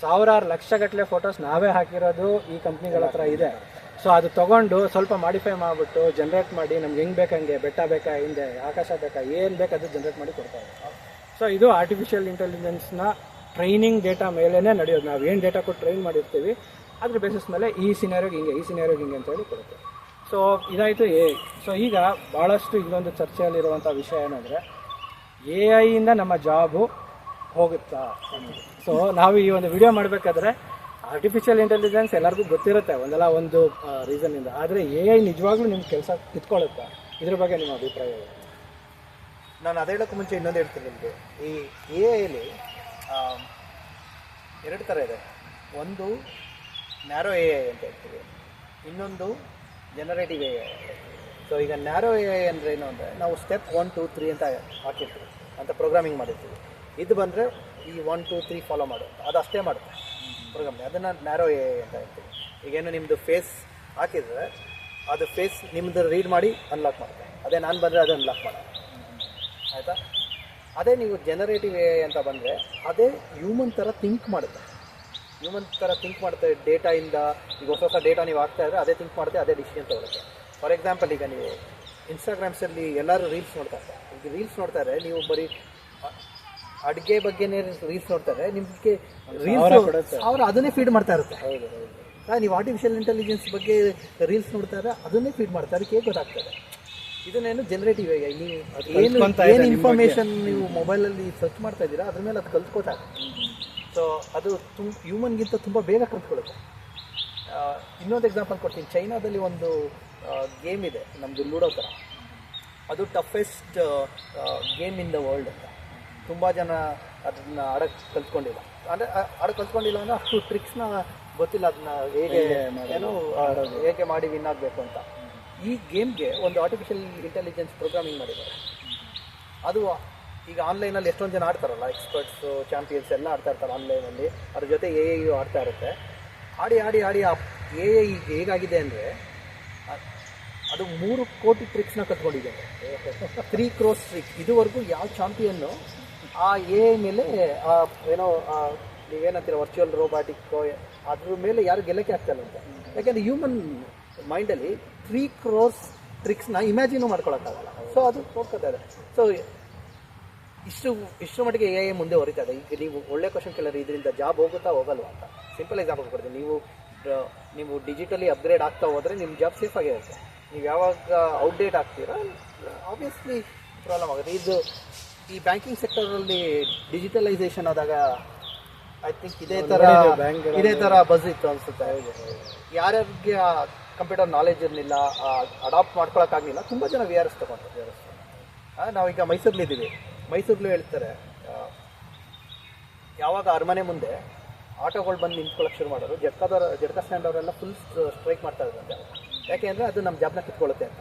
ಸಾವಿರಾರು ಲಕ್ಷಗಟ್ಟಲೆ ಫೋಟೋಸ್ ನಾವೇ ಹಾಕಿರೋದು ಈ ಕಂಪ್ನಿಗಳ ಹತ್ರ ಇದೆ. ಸೊ ಅದು ತಗೊಂಡು ಸ್ವಲ್ಪ ಮಾಡಿಫೈ ಮಾಡಿಬಿಟ್ಟು ಜನರೇಟ್ ಮಾಡಿ ನಮ್ಗೆ ಹೆಂಗೆ ಬೇಕಂಗೆ ಬೆಟ್ಟ ಬೇಕಾ, ಹಿಂದೆ, ಆಕಾಶ ಬೇಕಾ, ಏನು ಬೇಕು ಅದು ಜನರೇಟ್ ಮಾಡಿ ಕೊಡ್ತಾ ಇದ್ದಾರೆ. ಸೊ ಇದು ಆರ್ಟಿಫಿಷಿಯಲ್ ಇಂಟೆಲಿಜೆನ್ಸ್ನ ಟ್ರೈನಿಂಗ್ ಡೇಟಾ ಮೇಲೇ ನಡೆಯೋದು. ನಾವು ಏನು ಡೇಟಾ ಕೊಟ್ಟು ಟ್ರೈನ್ ಮಾಡಿರ್ತೀವಿ, ಅದ್ರ ಬೇಸಿಸ್ ಮೇಲೆ ಈ ಸಿನಾರಿಯೋಗ ಹಿಂಗೆ, ಈ ಸಿನಾರಿಯೋಗ ಹಿಂಗೆ ಅಂತ ಹೇಳಿ ಕೊಡುತ್ತೆ. ಸೊ ಇದಾಯಿತು ಎ ಸೊ ಈಗ ಭಾಳಷ್ಟು ಇದೊಂದು ಚರ್ಚೆಯಲ್ಲಿರುವಂಥ ವಿಷಯ ಏನಂದರೆ ಎ ಐಯಿಂದ ನಮ್ಮ ಜಾಬು ಹೋಗುತ್ತಾ ಸೊ ನಾವು ಈ ಒಂದು ವಿಡಿಯೋ ಮಾಡಬೇಕಾದ್ರೆ ಆರ್ಟಿಫಿಷಿಯಲ್ ಇಂಟೆಲಿಜೆನ್ಸ್ ಎಲ್ಲರಿಗೂ ಗೊತ್ತಿರುತ್ತೆ, ಒಂದಲ್ಲ ಒಂದು ರೀಸನ್ನಿಂದ ಆದರೆ ಎ ಐ ನಿಜವಾಗ್ಲೂ ನಿಮ್ಮ ಕೆಲಸ ಕಿತ್ಕೊಳ್ಳುತ್ತೆ? ಇದ್ರ ಬಗ್ಗೆ ನಿಮ್ಮ ಅಭಿಪ್ರಾಯ? ನಾನು ಅದೇ ಹೇಳೋಕ್ಕೆ ಮುಂಚೆ ಇನ್ನೊಂದು ಹೇಳ್ತೀನಿ ನಿಮಗೆ. ಈ ಎ ಐಲಿ ಎರಡು ಥರ ಇದೆ. ಒಂದು ನ್ಯಾರೋ ಎ ಐ ಅಂತ ಹೇಳ್ತೀವಿ. ಇನ್ನೊಂದು ಜನರೇಟಿವ್ ಎ ಐ ಸೊ ಈಗ ನ್ಯಾರೋ ಎ ಐ ಅಂದರೆ ಏನು ಅಂದರೆ ನಾವು ಸ್ಟೆಪ್ ಒನ್ ಟೂ ತ್ರೀ ಅಂತ ಹಾಕಿರ್ತೀವಿ. ಅಂತ ಪ್ರೋಗ್ರಾಮಿಂಗ್ ಮಾಡಿರ್ತೀವಿ. ಇದು ಬಂದರೆ ಈ ಒನ್ ಟೂ ತ್ರೀ ಫಾಲೋ ಮಾಡು. ಅದು ಅಷ್ಟೇ ಮಾಡುತ್ತೆ. ಪ್ರೋಗ್ರಾಮ್ ಅದನ್ನು ನ್ಯಾರೋ ಎ ಐ ಅಂತ ಹೇಳ್ತೀವಿ. ಈಗೇನು ನಿಮ್ಮದು ಫೇಸ್ ಹಾಕಿದರೆ ಅದು ಫೇಸ್ ನಿಮ್ಮದು ರೀಡ್ ಮಾಡಿ ಅನ್ಲಾಕ್ ಮಾಡುತ್ತೆ. ಅದೇ ನಾನು ಬಂದರೆ ಅದು ಅನ್ಲಾಕ್ ಮಾಡೋಣ ಆಯಿತಾ? ಅದೇ ನೀವು ಜನರೇಟಿವ್ ಎ ಅಂತ ಬಂದರೆ ಅದೇ ಹ್ಯೂಮನ್ ಥರ ಥಿಂಕ್ ಮಾಡುತ್ತೆ. ಹ್ಯೂಮನ್ ಥರ ಥಿಂಕ್ ಮಾಡುತ್ತೆ ಡೇಟಾಯಿಂದ ಈಗ ಹೊಸ ಹೊಸ ಡೇಟಾ ನೀವು ಹಾಕ್ತಾ ಇದ್ರೆ ಅದೇ ಥಿಂಕ್ ಮಾಡುತ್ತೆ ಅದೇ ಡಿಸಿಷನ್ ತೊಗೊಳುತ್ತೆ ಫಾರ್ ಎಕ್ಸಾಂಪಲ್ ಈಗ ನೀವು ಇನ್ಸ್ಟಾಗ್ರಾಮ್ಸಲ್ಲಿ ಎಲ್ಲರೂ ರೀಲ್ಸ್ ನೋಡ್ತಾ ಇರ್ತಾರೆ. ಈಗ ರೀಲ್ಸ್ ನೋಡ್ತಾರೆ ನೀವು ಬರೀ ಅಡುಗೆ ಬಗ್ಗೆನೇ ರೀಲ್ಸ್ ನೋಡ್ತಾರೆ ನಿಮಗೆ ರೀಲ್ಸ್ ಅವರು ಅದನ್ನೇ ಫೀಡ್ ಮಾಡ್ತಾ ಇರುತ್ತೆ. ಹೌದು ಹೌದು. ಆ, ನೀವು ಆರ್ಟಿಫಿಷಿಯಲ್ ಇಂಟೆಲಿಜೆನ್ಸ್ ಬಗ್ಗೆ ರೀಲ್ಸ್ ನೋಡ್ತಾರೆ ಅದನ್ನೇ ಫೀಡ್ ಮಾಡ್ತಾರೆ ಅದಕ್ಕೆ ಗೊತ್ತಾಗ್ತದೆ. ಇದನ್ನೇನು ಜನರೇಟಿವ್ ಆಗಿ ನೀವು ಏನು ಏನು ಇನ್ಫಾರ್ಮೇಷನ್ ನೀವು ಮೊಬೈಲಲ್ಲಿ ಸರ್ಚ್ ಮಾಡ್ತಾ ಇದ್ದೀರಾ? ಅದ್ರ ಮೇಲೆ ಅದು ಕಲ್ತ್ಕೋತಾರೆ ಸೊ ಅದು ತುಂಬ ಹ್ಯೂಮನ್ಗಿಂತ ತುಂಬ ಬೇಗ ಕಲ್ತ್ಕೊಳ್ಳುತ್ತೆ. ಇನ್ನೊಂದು ಎಕ್ಸಾಂಪಲ್ ಕೊಡ್ತೀನಿ. ಚೈನಾದಲ್ಲಿ ಒಂದು ಗೇಮ್ ಇದೆ. ನಮ್ಮದು ಲೂಡೋ ಥರ ಅದು toughest game in the world ಅಂತ. ತುಂಬ ಜನ ಅದನ್ನ ಆಡಕ್ಕೆ ಕಲ್ತ್ಕೊಂಡಿಲ್ಲ. ಅಂದರೆ ಆಡಕ್ಕೆ ಕಲ್ತ್ಕೊಂಡಿಲ್ಲ ಅಂದರೆ ಅಷ್ಟು ಟ್ರಿಕ್ಸ್ನ ಗೊತ್ತಿಲ್ಲ. ಅದನ್ನ ಹೇಗೆ ಏನು ಹೇಗೆ ಮಾಡಿ ವಿನ್ ಆಗಬೇಕು ಅಂತ. ಈ ಗೇಮ್ಗೆ ಒಂದು ಆರ್ಟಿಫಿಷಿಯಲ್ ಇಂಟೆಲಿಜೆನ್ಸ್ ಪ್ರೋಗ್ರಾಮಿಂಗ್ ಮಾಡಿದ್ದಾರೆ. ಅದು ಈಗ ಆನ್ಲೈನಲ್ಲಿ ಎಷ್ಟೊಂದು ಜನ ಆಡ್ತಾರಲ್ಲ ಎಕ್ಸ್ಪರ್ಟ್ಸು ಚಾಂಪಿಯನ್ಸ್ ಎಲ್ಲ ಆಡ್ತಾ ಇರ್ತಾರೆ ಆನ್ಲೈನಲ್ಲಿ ಅದ್ರ ಜೊತೆ ಎ ಐ ಆಡ್ತಾ ಇರುತ್ತೆ. ಆಡಿ ಆಡಿ ಆಡಿ ಆ ಎ ಐ ಹೇಗಾಗಿದೆ ಅಂದರೆ, ಅದು ಮೂರು ಕೋಟಿ ಟ್ರಿಕ್ಸ್ನ ಕಟ್ಕೊಂಡಿದೆ. ತ್ರೀ ಕ್ರೋಸ್ ಟ್ರಿಕ್ ಇದುವರೆಗೂ ಯಾವ ಚಾಂಪಿಯನ್ನು ಆ ಎ ಐ ಮೇಲೆ, ಆ ಏನೋ ನೀವೇನಂತೀರ ವರ್ಚುವಲ್ ರೋಬಾಟಿಕ್ ಅದ್ರ ಮೇಲೆ ಯಾರು ಗೆಲ್ಲಕ್ಕೆ ಆಗ್ತಾಯಿಲ್ಲ ಅಂತ. ಯಾಕೆಂದರೆ ಹ್ಯೂಮನ್ ಮೈಂಡಲ್ಲಿ ತ್ರೀ ಕ್ರೋರ್ಸ್ ಟ್ರಿಕ್ಸ್ನ ಇಮ್ಯಾಜಿನೂ ಮಾಡ್ಕೊಳಕ್ಕಾಗಲ್ಲ. ಸೊ ಅದು ಹೋಗ್ತಾ ಇದೆ ಸೊ ಇಷ್ಟು ಇಷ್ಟು ಮಟ್ಟಿಗೆ ಎ ಐ ಮುಂದೆ ಹೊರಿತಾ ಇದೆ ಈಗ ನೀವು ಒಳ್ಳೆ ಕ್ವಶನ್ ಕೇಳಿದ್ರೆ ಇದರಿಂದ ಜಾಬ್ ಹೋಗುತ್ತಾ ಹೋಗಲ್ವಾ ಅಂತ. ಸಿಂಪಲ್ ಎಕ್ಸಾಂಪಲ್ ಕೊಡ್ತೀನಿ. ನೀವು ನೀವು ಡಿಜಿಟಲಿ ಅಪ್ಗ್ರೇಡ್ ಆಗ್ತಾ ಹೋದರೆ ನಿಮ್ಮ ಜಾಬ್ ಸೇಫ್ ಆಗಿರುತ್ತೆ ನೀವು ಯಾವಾಗ ಔಟ್ಡೇಟ್ ಆಗ್ತೀರಾ ಆಬ್ವಿಯಸ್ಲಿ ಪ್ರಾಬ್ಲಮ್ ಆಗುತ್ತೆ. ಇದು ಈ ಬ್ಯಾಂಕಿಂಗ್ ಸೆಕ್ಟರಲ್ಲಿ ಡಿಜಿಟಲೈಸೇಷನ್ ಆದಾಗ ಐ ಥಿಂಕ್ ಇದೇ ಥರ ಇದೇ ಥರ ಬಸ್ ಇತ್ತು ಅನಿಸುತ್ತೆ. ಯಾರ್ಯಾರಿಗೆ ಕಂಪ್ಯೂಟರ್ ನಾಲೆಜ್ ಇರಲಿಲ್ಲ ಅಡಾಪ್ಟ್ ಮಾಡ್ಕೊಳಕ್ಕಾಗಲಿಲ್ಲ, ತುಂಬ ಜನ ವಿ ಆರ್ ಎಸ್ ತಗೊಂಡ್ರು ವಿ ಆರ್ ಎಸ್ ನಾವೀಗ ಮೈಸೂರಲ್ಲಿದ್ದೀವಿ ಮೈಸೂರಲ್ಲೂ ಹೇಳ್ತಾರೆ ಯಾವಾಗ ಅರಮನೆ ಮುಂದೆ ಆಟೋಗಳು ಬಂದು ನಿಂತ್ಕೊಳ್ಳೋಕೆ ಶುರು ಮಾಡೋರು ಜಡ್ಕಾದವ್ರ ಜಡ್ಕಾ ಸ್ಟ್ಯಾಂಡ್ ಅವರೆಲ್ಲ ಫುಲ್ ಸ್ಟ್ರೈಕ್ ಮಾಡ್ತಾ ಇದ್ದಾರೆ ಯಾಕೆ ಅಂದರೆ ಅದು ನಮ್ಮ ಜಾಬ್ನ ಕಿತ್ಕೊಳ್ಳುತ್ತೆ ಅಂತ.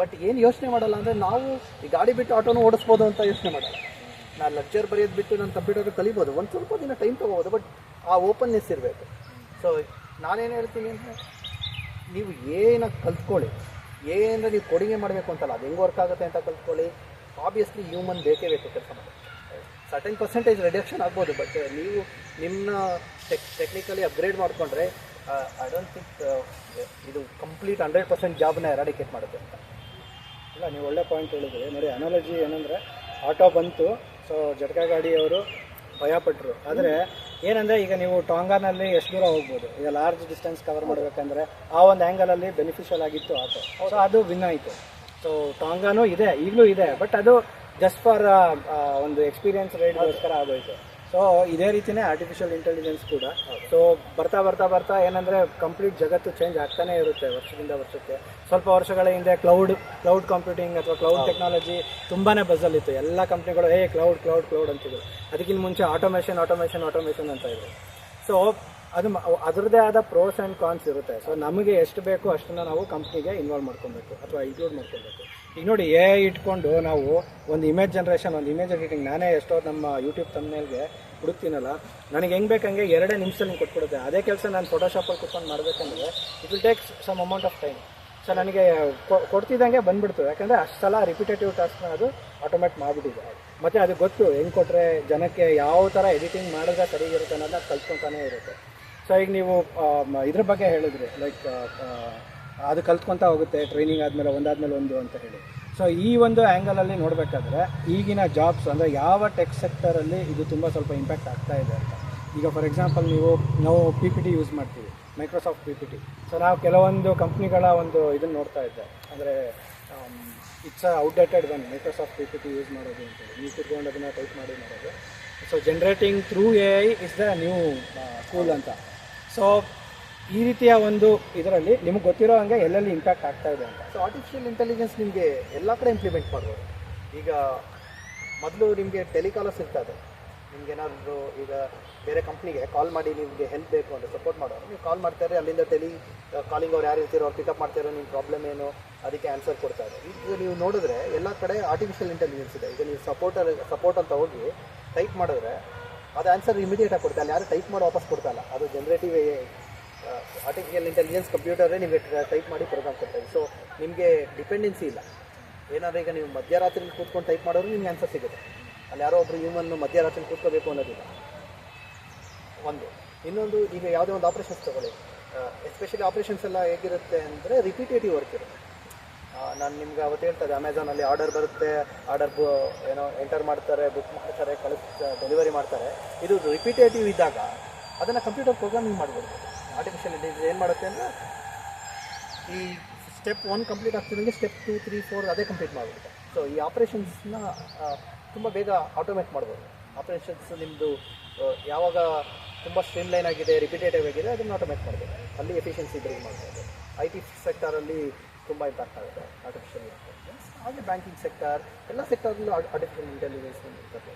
ಬಟ್ ಏನು ಯೋಚನೆ ಮಾಡಲ್ಲ ಅಂದರೆ ನಾವು ಈ ಗಾಡಿ ಬಿಟ್ಟು ಆಟೋನು ಓಡಿಸ್ಬೋದು ಅಂತ ಯೋಚನೆ ಮಾಡಲ್ಲ. ನಾನು ಲೆಕ್ಚರ್ ಬರೆಯೋದು ಬಿಟ್ಟು ನಾನು ಕಂಪ್ಯೂಟರ್ ಕಲಿಬೋದು, ಒಂದು ಸ್ವಲ್ಪ ದಿನ ಟೈಮ್ ತೊಗೋಬೋದು ಬಟ್ ಆ ಓಪನ್ನೆಸ್ ಇರಬೇಕು. ಸೊ ನಾನೇನು ಹೇಳ್ತೀನಿ ಅಂದರೆ ನೀವು ಏನ ಕಲ್ತ್ಕೊಳ್ಳಿ. ಏನಂದ್ರೆ ನೀವು ಕೊಡುಗೆ ಮಾಡಬೇಕು ಅಂತಲ್ಲ, ಅದು ಹೆಂಗೆ ವರ್ಕ್ ಆಗುತ್ತೆ ಅಂತ ಕಲ್ತ್ಕೊಳ್ಳಿ. ಆಬ್ವಿಯಸ್ಲಿ ಹ್ಯೂಮನ್ ಬೇಕೇ ಬೇಕು ಕೆಲಸ ಮಾಡಿ ಸರ್ಟನ್ ಪರ್ಸೆಂಟೇಜ್ ರಿಡಕ್ಷನ್ ಆಗ್ಬೋದು ಬಟ್ ನೀವು ನಿಮ್ಮನ್ನ ಟೆಕ್ ಟೆಕ್ನಿಕಲಿ ಅಪ್ಗ್ರೇಡ್ ಮಾಡಿಕೊಂಡ್ರೆ ಐ ಡೋಂಟ್ ಥಿಂಕ್ ಇದು ಕಂಪ್ಲೀಟ್ ಹಂಡ್ರೆಡ್ ಪರ್ಸೆಂಟ್ ಜಾಬ್ನ ಎರಾಡಿಕೇಟ್ ಮಾಡುತ್ತೆ ಅಂತ. ಇಲ್ಲ, ನೀವು ಒಳ್ಳೆ ಪಾಯಿಂಟ್ ಹೇಳಿದ್ರಿ. ನೋಡಿ ಅನಾಲಜಿ ಏನಂದರೆ ಆಟೋ ಬಂತು ಸೊ ಜಟಕಾ ಗಾಡಿಯವರು ಭಯಪಟ್ಟರು ಆದರೆ ಏನಂದರೆ ಈಗ ನೀವು ಟಾಂಗಾನಲ್ಲಿ ಎಷ್ಟು ದೂರ ಹೋಗ್ಬೋದು? ಈಗ ಲಾರ್ಜ್ ಡಿಸ್ಟೆನ್ಸ್ ಕವರ್ ಮಾಡಬೇಕಂದ್ರೆ ಆ ಒಂದು ಆ್ಯಂಗಲಲ್ಲಿ ಬೆನಿಫಿಷಿಯಲ್ ಆಗಿತ್ತು ಆಟೋ. ಸೊ ಅದು ವಿನ್ ಆಯಿತು. ಸೊ ಟಾಂಗಾನು ಇದೆ, ಈಗಲೂ ಇದೆ ಬಟ್ ಅದು ಜಸ್ಟ್ ಫಾರ್ ಒಂದು ಎಕ್ಸ್ಪೀರಿಯನ್ಸ್ ರೈಡ್ಗೋಸ್ಕರ ಆಗೋಯ್ತು. ಸೊ ಇದೇ ರೀತಿನೇ ಆರ್ಟಿಫಿಷಿಯಲ್ ಇಂಟೆಲಿಜೆನ್ಸ್ ಕೂಡ. ಸೊ ಬರ್ತಾ ಬರ್ತಾ ಬರ್ತಾ ಏನಂದರೆ ಕಂಪ್ಲೀಟ್ ಜಗತ್ತು ಚೇಂಜ್ ಆಗ್ತಾನೆ ಇರುತ್ತೆ ವರ್ಷದಿಂದ ವರ್ಷಕ್ಕೆ. ಸ್ವಲ್ಪ ವರ್ಷಗಳ ಹಿಂದೆ ಕ್ಲೌಡ್ ಕ್ಲೌಡ್ ಕಂಪ್ಯೂಟಿಂಗ್ ಅಥವಾ ಕ್ಲೌಡ್ ಟೆಕ್ನಾಲಜಿ ತುಂಬಾ ಬಸ್ಸಲ್ಲಿತ್ತು ಎಲ್ಲ ಕಂಪ್ನಿಗಳು ಏ ಕ್ಲೌಡ್ ಕ್ಲೌಡ್ ಕ್ಲೌಡ್ ಅಂತಿದ್ರು. ಅದಕ್ಕಿಂತ ಮುಂಚೆ ಆಟೋಮೇಷನ್ ಆಟೋಮೇಷನ್ ಆಟೋಮೇಷನ್ ಅಂತ ಇದ್ರು. ಸೊ ಅದು ಅದರದೇ ಅದರದ್ದೇ ಆದ ಪ್ರೋಸ್ ಆ್ಯಂಡ್ ಕಾನ್ಸ್ ಇರುತ್ತೆ. ಸೊ ನಮಗೆ ಎಷ್ಟು ಬೇಕೋ ಅಷ್ಟನ್ನು ನಾವು ಕಂಪ್ನಿಗೆ ಇನ್ವಾಲ್ವ್ ಮಾಡ್ಕೊಬೇಕು ಅಥವಾ ಇನ್ಕ್ಲೂಡ್ ಮಾಡ್ಕೊಬೇಕು. ಈಗ ನೋಡಿ ಎ ಇಟ್ಕೊಂಡು ನಾವು ಒಂದು ಇಮೇಜ್ ಜನ್ರೇಷನ್ ಒಂದು ಇಮೇಜ್ ಎಡಿಟಿಂಗ್ ನಾನೇ ಎಷ್ಟೋ ನಮ್ಮ ಯೂಟ್ಯೂಬ್ ತಮ್ಮನೇಲ್ಗೆ ಹುಡುಕ್ತೀನಲ್ಲ ನನಗೆ ಹೆಂಗೆ ಬೇಕಂಗೆ ಎರಡೇ ನಿಮಿಷದಲ್ಲಿ ಕೊಟ್ಬಿಡುತ್ತೆ. ಅದೇ ಕೆಲಸ ನಾನು ಫೋಟೋಶಾಪಲ್ಲಿ ಕುತ್ಕೊಂಡು ಮಾಡಬೇಕಂದ್ರೆ it will take some amount of time so ನನಗೆ ಕೊಡ್ತಿದ್ದಂಗೆ ಬಂದ್ಬಿಡ್ತು. ಯಾಕಂದರೆ ಅಷ್ಟು ಸಲ ರಿಪಿಟೇಟಿವ್ ಟಾಸ್ಕ್ನ ಅದು ಆಟೋಮೇಟ್ ಮಾಡಿಬಿಟ್ಟಿದೆ. ಮತ್ತು ಅದು ಗೊತ್ತು ಹೆಂಗೆ ಕೊಟ್ಟರೆ ಜನಕ್ಕೆ ಯಾವ ಥರ ಎಡಿಟಿಂಗ್ ಮಾಡಿದ್ರೆ ಸರಿಗಿರುತ್ತೆ ಅನ್ನೋದನ್ನ ಕಲ್ತ್ಕೊತಾನೆ ಇರುತ್ತೆ. ಸೊ ಈಗ ನೀವು ಇದ್ರ ಬಗ್ಗೆ ಹೇಳಿದ್ರಿ ಲೈಕ್ ಅದು ಕಲ್ತ್ಕೊತಾ ಹೋಗುತ್ತೆ ಟ್ರೈನಿಂಗ್ ಆದಮೇಲೆ ಒಂದಾದಮೇಲೆ ಒಂದು ಅಂತ ಹೇಳಿ. ಸೊ ಈ ಒಂದು ಆ್ಯಂಗಲಲ್ಲಿ ನೋಡಬೇಕಾದ್ರೆ ಈಗಿನ ಜಾಬ್ಸ್ ಅಂದರೆ ಯಾವ ಟೆಕ್ ಸೆಕ್ಟರಲ್ಲಿ ಇದು ತುಂಬ ಸ್ವಲ್ಪ ಇಂಪ್ಯಾಕ್ಟ್ ಆಗ್ತಾ ಇದೆ ಅಂತ. ಈಗ ಫಾರ್ ಎಕ್ಸಾಂಪಲ್ ನೀವು, ನಾವು ಪಿ ಪಿ ಟಿ ಯೂಸ್ ಮಾಡ್ತೀವಿ. Microsoft P P T so ನಾವು ಕೆಲವೊಂದು ಕಂಪ್ನಿಗಳ ಒಂದು ಇದನ್ನು ನೋಡ್ತಾ ಇದ್ದೆ. ಅಂದರೆ it's outdated one Microsoft P P T use ಮಾಡೋದು ಅಂತೇಳಿ ನೀವು ಕುತ್ಕೊಂಡು ಅದನ್ನು ಟೈಪ್ ಮಾಡಿ ಮಾಡೋದು. So generating through A I is the new cool ಅಂತ. ಸೊ ಈ ರೀತಿಯ ಒಂದು ಇದರಲ್ಲಿ ನಿಮಗೆ ಗೊತ್ತಿರೋ ಹಂಗೆ ಎಲ್ಲೆಲ್ಲಿ ಇಂಪ್ಯಾಕ್ಟ್ ಆಗ್ತಾ ಇದೆ ಅಂತ. ಸೊ ಆರ್ಟಿಫಿಷಿಯಲ್ ಇಂಟೆಲಿಜೆನ್ಸ್ ನಿಮಗೆ ಎಲ್ಲ ಕಡೆ ಇಂಪ್ಲಿಮೆಂಟ್ ಮಾಡ್ಬೋದು. ಈಗ ಮೊದಲು ನಿಮಗೆ ಟೆಲಿಕಾಲರ್ಸ್ ಇರ್ತದೆ ನಿಮ್ಗೆ ಏನಾದರೂ ಈಗ ಬೇರೆ ಕಂಪ್ನಿಗೆ ಕಾಲ್ ಮಾಡಿ ನಿಮಗೆ ಹೆಲ್ಪ್ ಬೇಕು ಅಂದರೆ ಸಪೋರ್ಟ್ ಮಾಡೋರು, ನೀವು ಕಾಲ್ ಮಾಡ್ತಾರೆ ಅಲ್ಲಿಂದ ಟೆಲಿ ಕಾಲಿಂಗ್ ಅವ್ರು ಯಾರು ಇರ್ತೀರೋ ಅವ್ರು ಪಿಕಪ್ ಮಾಡ್ತಾರೋ ನಿಮ್ಮ ಪ್ರಾಬ್ಲಮ್ ಏನು, ಅದಕ್ಕೆ ಆನ್ಸರ್ ಕೊಡ್ತಾರೆ ಈಗ ನೀವು ನೋಡಿದ್ರೆ ಎಲ್ಲ ಕಡೆ ಆರ್ಟಿಫಿಷಿಯಲ್ ಇಂಟೆಲಿಜೆನ್ಸ್ ಇದೆ. ಈಗ ನೀವು ಸಪೋರ್ಟರ್ ಸಪೋರ್ಟ್ ಅಂತ ಹೋಗಿ ಟೈಪ್ ಮಾಡಿದ್ರೆ ಅದು ಆನ್ಸರ್ ಇಮಿಡಿಯೇಟ್ ಆಗಿ ಕೊಡ್ತಾ ಇಲ್ಲ ಯಾರು ಟೈಪ್ ಮಾಡಿ ವಾಪಸ್ ಕೊಡ್ತಾ ಇಲ್ಲ. ಅದು ಜನರೇಟಿವ್ ಆರ್ಟಿಫಿಷಿಯಲ್ ಇಂಟೆಲಿಜೆನ್ಸ್ ಕಂಪ್ಯೂಟರೇ ನಿಮಗೆ ಟೈಪ್ ಮಾಡಿ ಪ್ರೋಗ್ರಾಮ್ ಕೊಡ್ತಾರೆ ಸೊ ನಿಮಗೆ ಡಿಪೆಂಡೆನ್ಸಿ ಇಲ್ಲ. ಏನಾದರೂ ಈಗ ನೀವು ಮಧ್ಯರಾತ್ರಿ ಕೂತ್ಕೊಂಡು ಟೈಪ್ ಮಾಡೋರು ನಿಮ್ಗೆ ಆನ್ಸರ್ ಸಿಗುತ್ತೆ. ಅಲ್ಲಿ ಯಾರೋ ಒಬ್ಬರು ಹ್ಯೂಮನ್ನು ಮಧ್ಯರಾತ್ರಿ ಕೂತ್ಕೋಬೇಕು ಅನ್ನೋದಿಲ್ಲ. ಒಂದು. ಇನ್ನೊಂದು, ಈಗ ಯಾವುದೇ ಒಂದು ಆಪ್ರೇಷನ್ಸ್ ತಗೊಳ್ಳಿ. ಎಸ್ಪೆಷಲಿ ಆಪ್ರೇಷನ್ಸ್ ಎಲ್ಲ ಹೇಗಿರುತ್ತೆ ಅಂದರೆ ರಿಪಿಟೇಟಿವ್ ವರ್ಕ್ ಇರುತ್ತೆ. ನಾನು ನಿಮ್ಗೆ ಅವತ್ತು ಹೇಳ್ತದೆ ಅಮೆಝಾನಲ್ಲಿ ಆರ್ಡರ್ ಬರುತ್ತೆ ಆರ್ಡರ್ ಏನೋ ಎಂಟರ್ ಮಾಡ್ತಾರೆ ಬುಕ್ ಮಾಡ್ತಾರೆ ಕಳಿಸ್ ಡೆಲಿವರಿ ಮಾಡ್ತಾರೆ. ಇದು ರಿಪೀಟೇಟಿವ್ ಇದ್ದಾಗ ಅದನ್ನು ಕಂಪ್ಯೂಟರ್ ಪ್ರೋಗ್ರಾಮಿಂಗ್ ಮಾಡ್ಬೋದು. ಆರ್ಟಿಫಿಷಿಯಲ್ ಇಂಟೆಲಿಜೆನ್ಸ್ ಏನು ಮಾಡುತ್ತೆ ಅಂದರೆ ಈ ಸ್ಟೆಪ್ ಒನ್ ಕಂಪ್ಲೀಟ್ ಆಗ್ತಿದ್ದಂಗೆ ಸ್ಟೆಪ್ ಟು ತ್ರೀ ಫೋರ್ ಅದೇ ಕಂಪ್ಲೀಟ್ ಮಾಡಿಬಿಡುತ್ತೆ. ಸೊ ಈ ಆಪ್ರೇಷನ್ಸ್ನ ತುಂಬ ಬೇಗ ಆಟೋಮೇಟ್ ಮಾಡ್ಬೋದು. ಆಪ್ರೇಷನ್ಸ್ ನಿಮ್ಮದು ಯಾವಾಗ ತುಂಬ ಸ್ಟ್ರೀಮ್ಲೈನ್ ಆಗಿದೆ ರಿಪಿಟೇಟಿವ್ ಆಗಿದೆ, ಅದನ್ನು ಆಟೋಮೇಟ್ ಮಾಡ್ಬೋದು. ಅಲ್ಲಿ ಎಫಿಷಿಯನ್ಸಿ ಬ್ರಿಂಗ್ ಮಾಡ್ಬೋದು. ಐ ಟಿ ಸೆಕ್ಟರಲ್ಲಿ ತುಂಬ ಇಂಪ್ಯಾಕ್ಟ್ ಆಗುತ್ತೆ ಆರ್ಟಿಫಿಷಿಯಲ್ ಇಂಟೆಲಿಜೆನ್ಸ್ ಹಾಗೆ ಬ್ಯಾಂಕಿಂಗ್ ಸೆಕ್ಟರ್ ಎಲ್ಲ ಸೆಕ್ಟರ್ಲ್ಲೂ ಆರ್ಟಿಫಿಷಿಯಲ್ ಇಂಟೆಲಿಜೆನ್ಸ್ ಇರ್ತದೆ.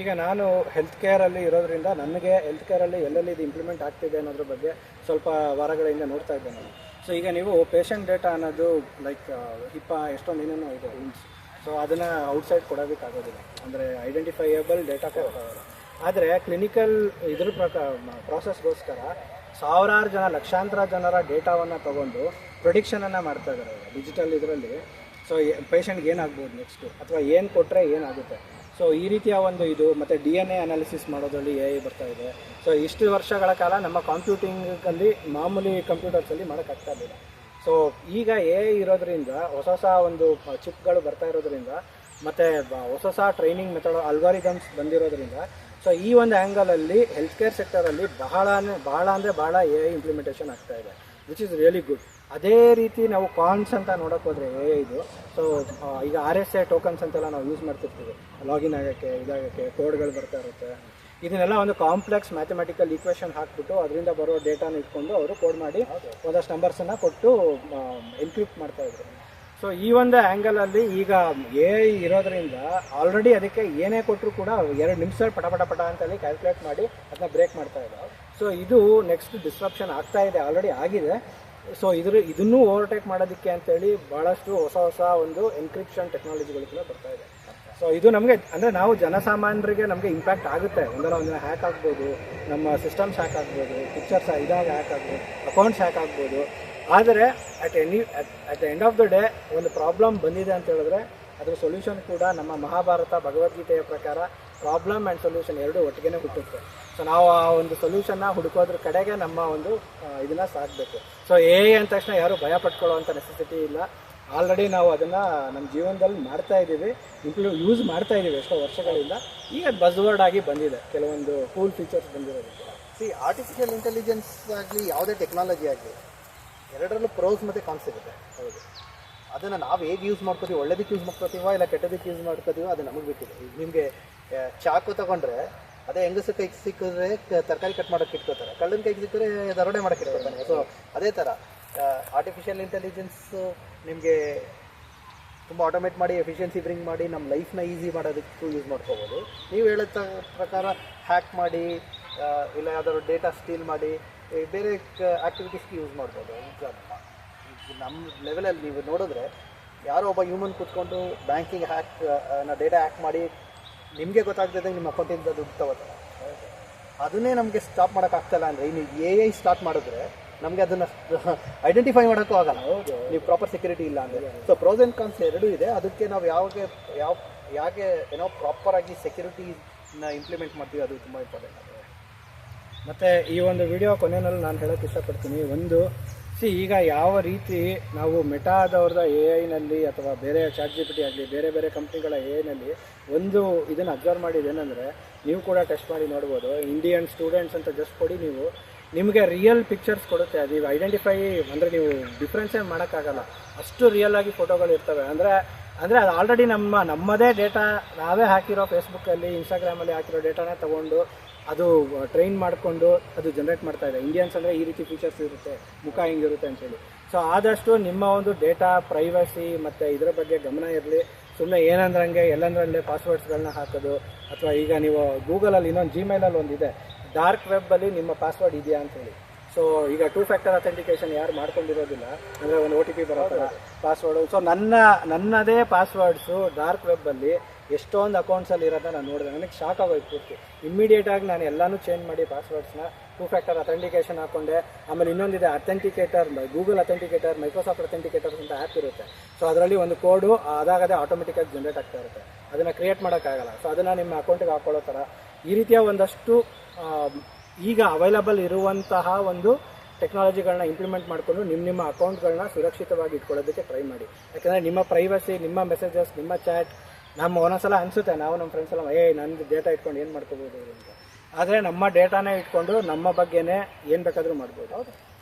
ಈಗ ನಾನು ಹೆಲ್ತ್ ಕೇರಲ್ಲಿ ಇರೋದ್ರಿಂದ ನನಗೆ ಹೆಲ್ತ್ ಕೇರಲ್ಲಿ ಎಲ್ಲೆಲ್ಲಿ ಇದು ಇಂಪ್ಲಿಮೆಂಟ್ ಆಗ್ತಿದೆ ಅನ್ನೋದ್ರ ಬಗ್ಗೆ ಸ್ವಲ್ಪ ವಾರಗಳಿಂದ ನೋಡ್ತಾ ಇದ್ದೆ ನಾನು. ಸೊ ಈಗ ನೀವು ಪೇಷಂಟ್ ಡೇಟಾ ಅನ್ನೋದು ಲೈಕ್ ಇಪ್ಪ ಎಷ್ಟೊಂದು ಏನೇನೋ ಇದೆ ರೂಲ್ಸ್ ಸೊ ಅದನ್ನು ಔಟ್ಸೈಡ್ ಕೊಡೋದಕ್ಕಾಗೋದಿಲ್ಲ. ಅಂದರೆ ಐಡೆಂಟಿಫೈಯಬಲ್ ಡೇಟಾ ಕೊಡೋಕ್ಕಾಗಲ್ಲ ಆದರೆ ಕ್ಲಿನಿಕಲ್ ಇದ್ರ ಪ್ರಕಾರ ಪ್ರಾಸೆಸ್ಗೋಸ್ಕರ ಸಾವಿರಾರು ಜನ, ಲಕ್ಷಾಂತರ ಜನರ ಡೇಟಾವನ್ನು ತಗೊಂಡು ಪ್ರೊಡಿಕ್ಷನನ್ನು ಮಾಡ್ತಾ ಇದ್ದಾರೆ ಡಿಜಿಟಲ್ ಇದರಲ್ಲಿ. ಸೊ ಪೇಷಂಟ್ಗೆ ಏನಾಗ್ಬೋದು ನೆಕ್ಸ್ಟು ಅಥವಾ ಏನು ಕೊಟ್ಟರೆ ಏನಾಗುತ್ತೆ? ಸೊ ಈ ರೀತಿಯ ಒಂದು ಇದು, ಮತ್ತು ಡಿ ಎನ್ ಎ ಅನಾಲಿಸಿಸ್ ಮಾಡೋದ್ರಲ್ಲಿ ಎ ಐ ಬರ್ತಾ ಇದೆ. ಸೊ ಇಷ್ಟು ವರ್ಷಗಳ ಕಾಲ ನಮ್ಮ ಕಂಪ್ಯೂಟಿಂಗಲ್ಲಿ ಮಾಮೂಲಿ ಕಂಪ್ಯೂಟರ್ಸಲ್ಲಿ ಮಾಡೋಕ್ಕಾಗ್ತಾ ಇಲ್ಲ. ಸೊ ಈಗ ಎ ಐ ಇರೋದ್ರಿಂದ, ಹೊಸ ಹೊಸ ಒಂದು ಚಿಪ್ಗಳು ಬರ್ತಾ ಇರೋದ್ರಿಂದ, ಮತ್ತು ಹೊಸ ಹೊಸ ಟ್ರೈನಿಂಗ್ ಮೆಥಡ್ ಅಲ್ಗಾರಿದಮ್ಸ್ ಬಂದಿರೋದ್ರಿಂದ ಸೊ ಈ ಒಂದು ಆ್ಯಂಗಲಲ್ಲಿ ಹೆಲ್ತ್ ಕೇರ್ ಸೆಕ್ಟರಲ್ಲಿ ಬಹಳ ಬಹಳ ಅಂದರೆ ಬಹಳ ಎ ಐ ಇಂಪ್ಲಿಮೆಂಟೇಷನ್ ಆಗ್ತಾ ಇದೆ ವಿಚ್ ಇಸ್ ರಿಯಲಿ ಗುಡ್ ಅದೇ ರೀತಿ ನಾವು ಕಾನ್ಸ್ ಅಂತ ನೋಡೋಕೆ ಹೋದರೆ ಎ ಇದು. ಸೊ ಈಗ ಆರ್ ಎಸ್ ಐ ಟೋಕನ್ಸ್ ಅಂತೆಲ್ಲ ನಾವು ಯೂಸ್ ಮಾಡ್ತಿರ್ತೀವಿ. ಲಾಗಿನ್ ಆಗೋಕ್ಕೆ, ಇದಾಗೋಕ್ಕೆ ಕೋಡ್ಗಳು ಬರ್ತಾ ಇರುತ್ತೆ. ಇದನ್ನೆಲ್ಲ ಒಂದು ಕಾಂಪ್ಲೆಕ್ಸ್ ಮ್ಯಾಥಮೆಟಿಕಲ್ ಈಕ್ವೇಷನ್ ಹಾಕ್ಬಿಟ್ಟು ಅದರಿಂದ ಬರೋ ಡೇಟಾನ ಇಟ್ಕೊಂಡು ಅವರು ಕೋಡ್ ಮಾಡಿ ಒಂದಷ್ಟು ನಂಬರ್ಸನ್ನು ಕೊಟ್ಟು ಎನ್ಕ್ರಿಪ್ಟ್ ಮಾಡ್ತಾ ಇದ್ರು. ಸೊ ಈ ಒಂದು ಆ್ಯಂಗಲಲ್ಲಿ ಈಗ ಎ ಇರೋದ್ರಿಂದ ಆಲ್ರೆಡಿ ಅದಕ್ಕೆ ಏನೇ ಕೊಟ್ಟರು ಕೂಡ ಎರಡು ನಿಮಿಷ ಪಟ ಪಟ ಪಟ ಅಂತೇಳಿ ಕ್ಯಾಲ್ಕುಲೇಟ್ ಮಾಡಿ ಅದನ್ನ ಬ್ರೇಕ್ ಮಾಡ್ತಾ ಇದೆ ಸೊ ಇದು ನೆಕ್ಸ್ಟ್ ಡಿಸ್ಟ್ರಪ್ಷನ್ ಆಗ್ತಾ ಇದೆ ಆಲ್ರೆಡಿ ಆಗಿದೆ. ಸೊ ಇದ್ರ ಇದನ್ನು ಓವರ್ಟೇಕ್ ಮಾಡೋದಕ್ಕೆ ಅಂತೇಳಿ ಭಾಳಷ್ಟು ಹೊಸ ಹೊಸ ಒಂದು ಎನ್ಕ್ರಿಪ್ಷನ್ ಟೆಕ್ನಾಲಜಿಗಳು ಕೂಡ ಬರ್ತಾ ಇದೆ. ಸೊ ಇದು ನಮಗೆ, ಅಂದರೆ ನಾವು ಜನಸಾಮಾನ್ಯರಿಗೆ ನಮಗೆ ಇಂಪ್ಯಾಕ್ಟ್ ಆಗುತ್ತೆ. ಒಂದಲ್ಲ ಒಂದಿನ ಹ್ಯಾಕ್ ಆಗ್ಬೋದು, ನಮ್ಮ ಸಿಸ್ಟಮ್ಸ್ ಹ್ಯಾಕ್ ಆಗ್ಬೋದು ಪಿಕ್ಚರ್ಸ್ ಇದಾಗ ಹ್ಯಾಕ್ ಆಗ್ಬೋದು ಅಕೌಂಟ್ಸ್ ಹ್ಯಾಕ್ ಆಗ್ಬೋದು. ಆದರೆ at any at the end of the day ಒಂದು ಪ್ರಾಬ್ಲಮ್ ಬಂದಿದೆ ಅಂತ ಹೇಳಿದ್ರೆ, ಅದರ ಸೊಲ್ಯೂಷನ್ ಕೂಡ ನಮ್ಮ ಮಹಾಭಾರತ, ಭಗವದ್ಗೀತೆಯ ಪ್ರಕಾರ ಪ್ರಾಬ್ಲಮ್ ಆ್ಯಂಡ್ ಸೊಲ್ಯೂಷನ್ ಎರಡು ಒಟ್ಟಿಗೆ ಹುಟ್ಟುತ್ತೆ. ಸೊ ನಾವು ಆ ಒಂದು ಸೊಲ್ಯೂಷನ್ನ ಹುಡುಕೋದ್ರ ಕಡೆಗೆ ನಮ್ಮ ಒಂದು ಇದನ್ನ ಸಾಕಬೇಕು. ಸೊ ಎ ಅಂದ ತಕ್ಷಣ ಯಾರು ಭಯ ಪಟ್ಕೊಳ್ಳೋವಂಥ ನೆಸೆಸಿಟಿ ಇಲ್ಲ. ಆಲ್ರೆಡಿ ನಾವು ಅದನ್ನು ನಮ್ಮ ಜೀವನದಲ್ಲಿ ಮಾಡ್ತಾ ಇದ್ದೀವಿ. ಇಂಕ್ಲೂ ಯೂಸ್ ಮಾಡ್ತಾ ಇದ್ದೀವಿ ಎಷ್ಟೋ ವರ್ಷಗಳಿಂದ. ಈಗ ಬಸ್ವರ್ಡ್ ಆಗಿ ಬಂದಿದೆ. ಕೆಲವೊಂದು ಕೂಲ್ ಫೀಚರ್ಸ್ ಬಂದಿರೋದು ಸಿ ಆರ್ಟಿಫಿಷಿಯಲ್ ಇಂಟೆಲಿಜೆನ್ಸ್ ಆಗಲಿ, ಯಾವುದೇ ಟೆಕ್ನಾಲಜಿ ಆಗಲಿ ಎರಡರಲ್ಲೂ ಪ್ರೋಸ್ ಮತ್ತು ಕಾನ್ಸ್ ಇರುತ್ತೆ ಹೌದು. ಅದನ್ನು ನಾವು ಹೇಗೆ ಯೂಸ್ ಮಾಡ್ಕೋತೀವಿ, ಒಳ್ಳೇದಕ್ಕೆ ಯೂಸ್ ಮಾಡ್ಕೋತೀವ, ಇಲ್ಲ ಕೆಟ್ಟದಕ್ಕೆ ಯೂಸ್ ಮಾಡ್ಕೋತೀವೋ, ಅದು ನಮಗೆ ಬಿಟ್ಟಿದೆ. ಈಗ ನಿಮಗೆ ಚಾಕು ತಗೊಂಡ್ರೆ, ಅದೇ ಹೆಂಗಸು ಕೈಗೆ ಸಿಕ್ಕಿದ್ರೆ ತರಕಾರಿ ಕಟ್ ಮಾಡೋಕ್ಕೆ ಇಟ್ಕೋತಾರೆ ಕಳ್ಳನ ಕೈಗೆ ಸಿಕ್ಕಿದ್ರೆ ದರೋಡೆ ಮಾಡೋಕ್ಕೆ ಇಟ್ಕೋತಾನೆ ಸೊ ಅದೇ ಥರ ಆರ್ಟಿಫಿಷಿಯಲ್ ಇಂಟೆಲಿಜೆನ್ಸು ನಿಮಗೆ ತುಂಬ ಆಟೋಮೇಟ್ ಮಾಡಿ ಎಫಿಷಿಯನ್ಸಿ ಬ್ರಿಂಗ್ ಮಾಡಿ ನಮ್ಮ ಲೈಫ್ನ ಈಸಿ ಮಾಡೋದಕ್ಕೂ ಯೂಸ್ ಮಾಡ್ಕೋಬೋದು. ನೀವು ಹೇಳೋ ಪ್ರಕಾರ ಹ್ಯಾಕ್ ಮಾಡಿ ಇಲ್ಲ ಯಾವ್ದಾದ್ರು ಡೇಟಾ ಸ್ಟೀಲ್ ಮಾಡಿ ಬೇರೆ ಆ್ಯಕ್ಟಿವಿಟೀಸ್ಗೆ ಯೂಸ್ ಮಾಡ್ಬೋದು. ಈಗ ನಮ್ಮ ಲೆವೆಲಲ್ಲಿ ನೀವು ನೋಡಿದ್ರೆ ಯಾರೋ ಒಬ್ಬ ಹ್ಯೂಮನ್ ಕೂತ್ಕೊಂಡು ಬ್ಯಾಂಕಿಂಗ್ ಹ್ಯಾಕ್ ಡೇಟಾ ಹ್ಯಾಕ್ ಮಾಡಿ ನಿಮಗೆ ಗೊತ್ತಾಗ್ತದೆ ನಿಮ್ಮ ಅಕೌಂಟಿಂದ ದುಡ್ಡು ತಗೋತಾರೆ. ಅದನ್ನೇ ನಮಗೆ ಸ್ಟಾಪ್ ಮಾಡೋಕ್ಕಾಗ್ತಲ್ಲ ಅಂದರೆ ಇನ್ನು ಎ ಐ ಸ್ಟಾರ್ಟ್ ಮಾಡಿದ್ರೆ ನಮಗೆ ಅದನ್ನು ಐಡೆಂಟಿಫೈ ಮಾಡೋಕ್ಕೂ ಆಗಲ್ಲ. ನೀವು ಪ್ರಾಪರ್ ಸೆಕ್ಯೂರಿಟಿ ಇಲ್ಲ ಅಂದರೆ. ಸೊ ಪ್ರೋಸ್ ಆ್ಯಂಡ್ ಕಾನ್ಸ್ ಎರಡೂ ಇದೆ. ಅದಕ್ಕೆ ನಾವು ಯಾವಾಗ ಯಾವ ಯಾಕೆ ಏನೋ ಪ್ರಾಪರಾಗಿ ಸೆಕ್ಯೂರಿಟಿನ ಇಂಪ್ಲಿಮೆಂಟ್ ಮಾಡ್ತೀವಿ ಅದು ತುಂಬ ಇಂಪಾರ್ಟೆಂಟ್ ಮತ್ತು ಈ ಒಂದು ವಿಡಿಯೋ ಕೊನೆಯಲ್ಲಿ ನಾನು ಹೇಳೋಕ್ಕೆ ಇಷ್ಟಪಡ್ತೀನಿ. ಒಂದು, ಸಿ, ಈಗ ಯಾವ ರೀತಿ ನಾವು ಮೆಟಾದವ್ರದ ಎ ಐನಲ್ಲಿ ಅಥವಾ ಬೇರೆ ಚಾಟ್ ಜಿ ಪಿ ಟಿ ಆಗಲಿ, ಬೇರೆ ಬೇರೆ ಕಂಪ್ನಿಗಳ ಎ ಐನಲ್ಲಿ ಒಂದು ಇದನ್ನು ಅಬ್ಸರ್ವ್ ಮಾಡಿದ್ದೇನೆಂದರೆ ನೀವು ಕೂಡ ಟೆಸ್ಟ್ ಮಾಡಿ ನೋಡ್ಬೋದು. ಇಂಡಿಯನ್ ಸ್ಟೂಡೆಂಟ್ಸ್ ಅಂತ ಜಸ್ಟ್ ಕೊಡಿ ನೀವು. ನಿಮಗೆ ರಿಯಲ್ ಪಿಕ್ಚರ್ಸ್ ಕೊಡುತ್ತೆ. ಅದು ಐಡೆಂಟಿಫೈ ಅಂದರೆ ನೀವು ಡಿಫ್ರೆನ್ಸೇ ಮಾಡೋಕ್ಕಾಗಲ್ಲ. ಅಷ್ಟು ರಿಯಲ್ ಆಗಿ ಫೋಟೋಗಳು ಇರ್ತವೆ. ಅಂದರೆ ಅಂದರೆ ಅದು ಆಲ್ರೆಡಿ ನಮ್ಮ, ನಮ್ಮದೇ ಡೇಟಾ ನಾವೇ ಹಾಕಿರೋ ಫೇಸ್ಬುಕ್ಕಲ್ಲಿ ಇನ್ಸ್ಟಾಗ್ರಾಮಲ್ಲಿ ಹಾಕಿರೋ ಡೇಟಾನೇ ತೊಗೊಂಡು ಅದು ಟ್ರೈನ್ ಮಾಡಿಕೊಂಡು ಅದು ಜನರೇಟ್ ಮಾಡ್ತಾ ಇದೆ. ಇಂಡಿಯನ್ಸ್ ಅಂದರೆ ಈ ರೀತಿ ಫೀಚರ್ಸ್ ಇರುತ್ತೆ ಮುಖ ಹೆಂಗಿರುತ್ತೆ ಅಂತೇಳಿ. ಸೊ ಆದಷ್ಟು ನಿಮ್ಮ ಒಂದು ಡೇಟಾ ಪ್ರೈವಸಿ ಮತ್ತು ಇದರ ಬಗ್ಗೆ ಗಮನ ಇರಲಿ. ಸುಮ್ಮನೆ ಏನಂದ್ರಂಗೆ ಎಲ್ಲಂದ್ರಲ್ಲೇ ಪಾಸ್ವರ್ಡ್ಸ್ಗಳನ್ನ ಹಾಕೋದು ಅಥವಾ ಈಗ ನೀವು ಗೂಗಲಲ್ಲಿ ಇನ್ನೊಂದು ಜಿಮೇಲಲ್ಲಿ ಒಂದಿದೆ ಡಾರ್ಕ್ ವೆಬ್ಬಲ್ಲಿ ನಿಮ್ಮ ಪಾಸ್ವರ್ಡ್ ಇದೆಯಾ ಅಂತೇಳಿ. ಸೊ ಈಗ ಟೂ ಫ್ಯಾಕ್ಟರ್ ಅಥೆಂಟಿಕೇಶನ್ ಯಾರು ಮಾಡ್ಕೊಂಡಿರೋದಿಲ್ಲ ಅಂದರೆ ಒಂದು ಒ ಟಿ ಪಿ ಬರೋದಿಲ್ಲ ಪಾಸ್ವರ್ಡು ಸೊ ನನ್ನ ನನ್ನದೇ ಪಾಸ್ವರ್ಡ್ಸು ಡಾರ್ಕ್ ವೆಬ್ಬಲ್ಲಿ ಎಷ್ಟೊಂದು ಅಕೌಂಟ್ಸಲ್ಲಿ ಇರೋದನ್ನ ನಾನು ನೋಡಿದೆ. ನನಗೆ ಶಾಕ್ ಆಗೋಯ್ತು ಪೂರ್ತಿ. ಇಮ್ಮಿಡಿಯೇಟಾಗಿ ನಾನು ಎಲ್ಲನೂ ಚೇಂಜ್ ಮಾಡಿ ಪಾಸ್ವರ್ಡ್ಸ್ನ ಟೂ ಫ್ಯಾಕ್ಟರ್ ಅಥೆಂಟಿಕೇಷನ್ ಹಾಕೊಂಡೆ. ಆಮೇಲೆ ಇನ್ನೊಂದಿದೆ authenticator Google authenticator Microsoft authenticator ಅಂತ ಆ್ಯಪ್ ಇರುತ್ತೆ. ಸೊ ಅದರಲ್ಲಿ ಒಂದು ಕೋಡು ಅದಾಗದೇ ಆಟೋಮೆಟಿಕಾಗಿ ಜನ್ರೇಟ್ ಆಗ್ತಾ ಇರುತ್ತೆ. ಅದನ್ನು ಕ್ರಿಯೇಟ್ ಮಾಡೋಕ್ಕಾಗಲ್ಲ ಸೊ ಅದನ್ನು ನಿಮ್ಮ ಅಕೌಂಟಿಗೆ ಹಾಕೊಳ್ಳೋ ಥರ ಈ ರೀತಿಯ ಒಂದಷ್ಟು ಈಗ ಅವೈಲಬಲ್ ಇರುವಂತಹ ಒಂದು ಟೆಕ್ನಾಲಜಿಗಳನ್ನ ಇಂಪ್ಲಿಮೆಂಟ್ ಮಾಡಿಕೊಂಡು ನಿಮ್ಮ ನಿಮ್ಮ ಅಕೌಂಟ್ಗಳನ್ನ ಸುರಕ್ಷಿತವಾಗಿ ಇಟ್ಕೊಳ್ಳೋದಕ್ಕೆ ಟ್ರೈ ಮಾಡಿ. ಯಾಕಂದರೆ ನಿಮ್ಮ ಪ್ರೈವಸಿ ನಿಮ್ಮ ಮೆಸೇಜಸ್ ನಿಮ್ಮ ಚಾಟ್ ನಮ್ಮ ಒಂದೊಂದ್ಸಲ ಅನಿಸುತ್ತೆ, ನಾವು ನಮ್ಮ ಫ್ರೆಂಡ್ಸ್ ಎಲ್ಲ ಏ ನಂದು ಡೇಟಾ ಇಟ್ಕೊಂಡು ಏನು ಮಾಡ್ಕೋಬೋದು? ಅಂತ. ಆದರೆ ನಮ್ಮ ಡೇಟಾನೇ ಇಟ್ಕೊಂಡು ನಮ್ಮ ಬಗ್ಗೆನೇ ಏನು ಬೇಕಾದರೂ ಮಾಡ್ಬೋದು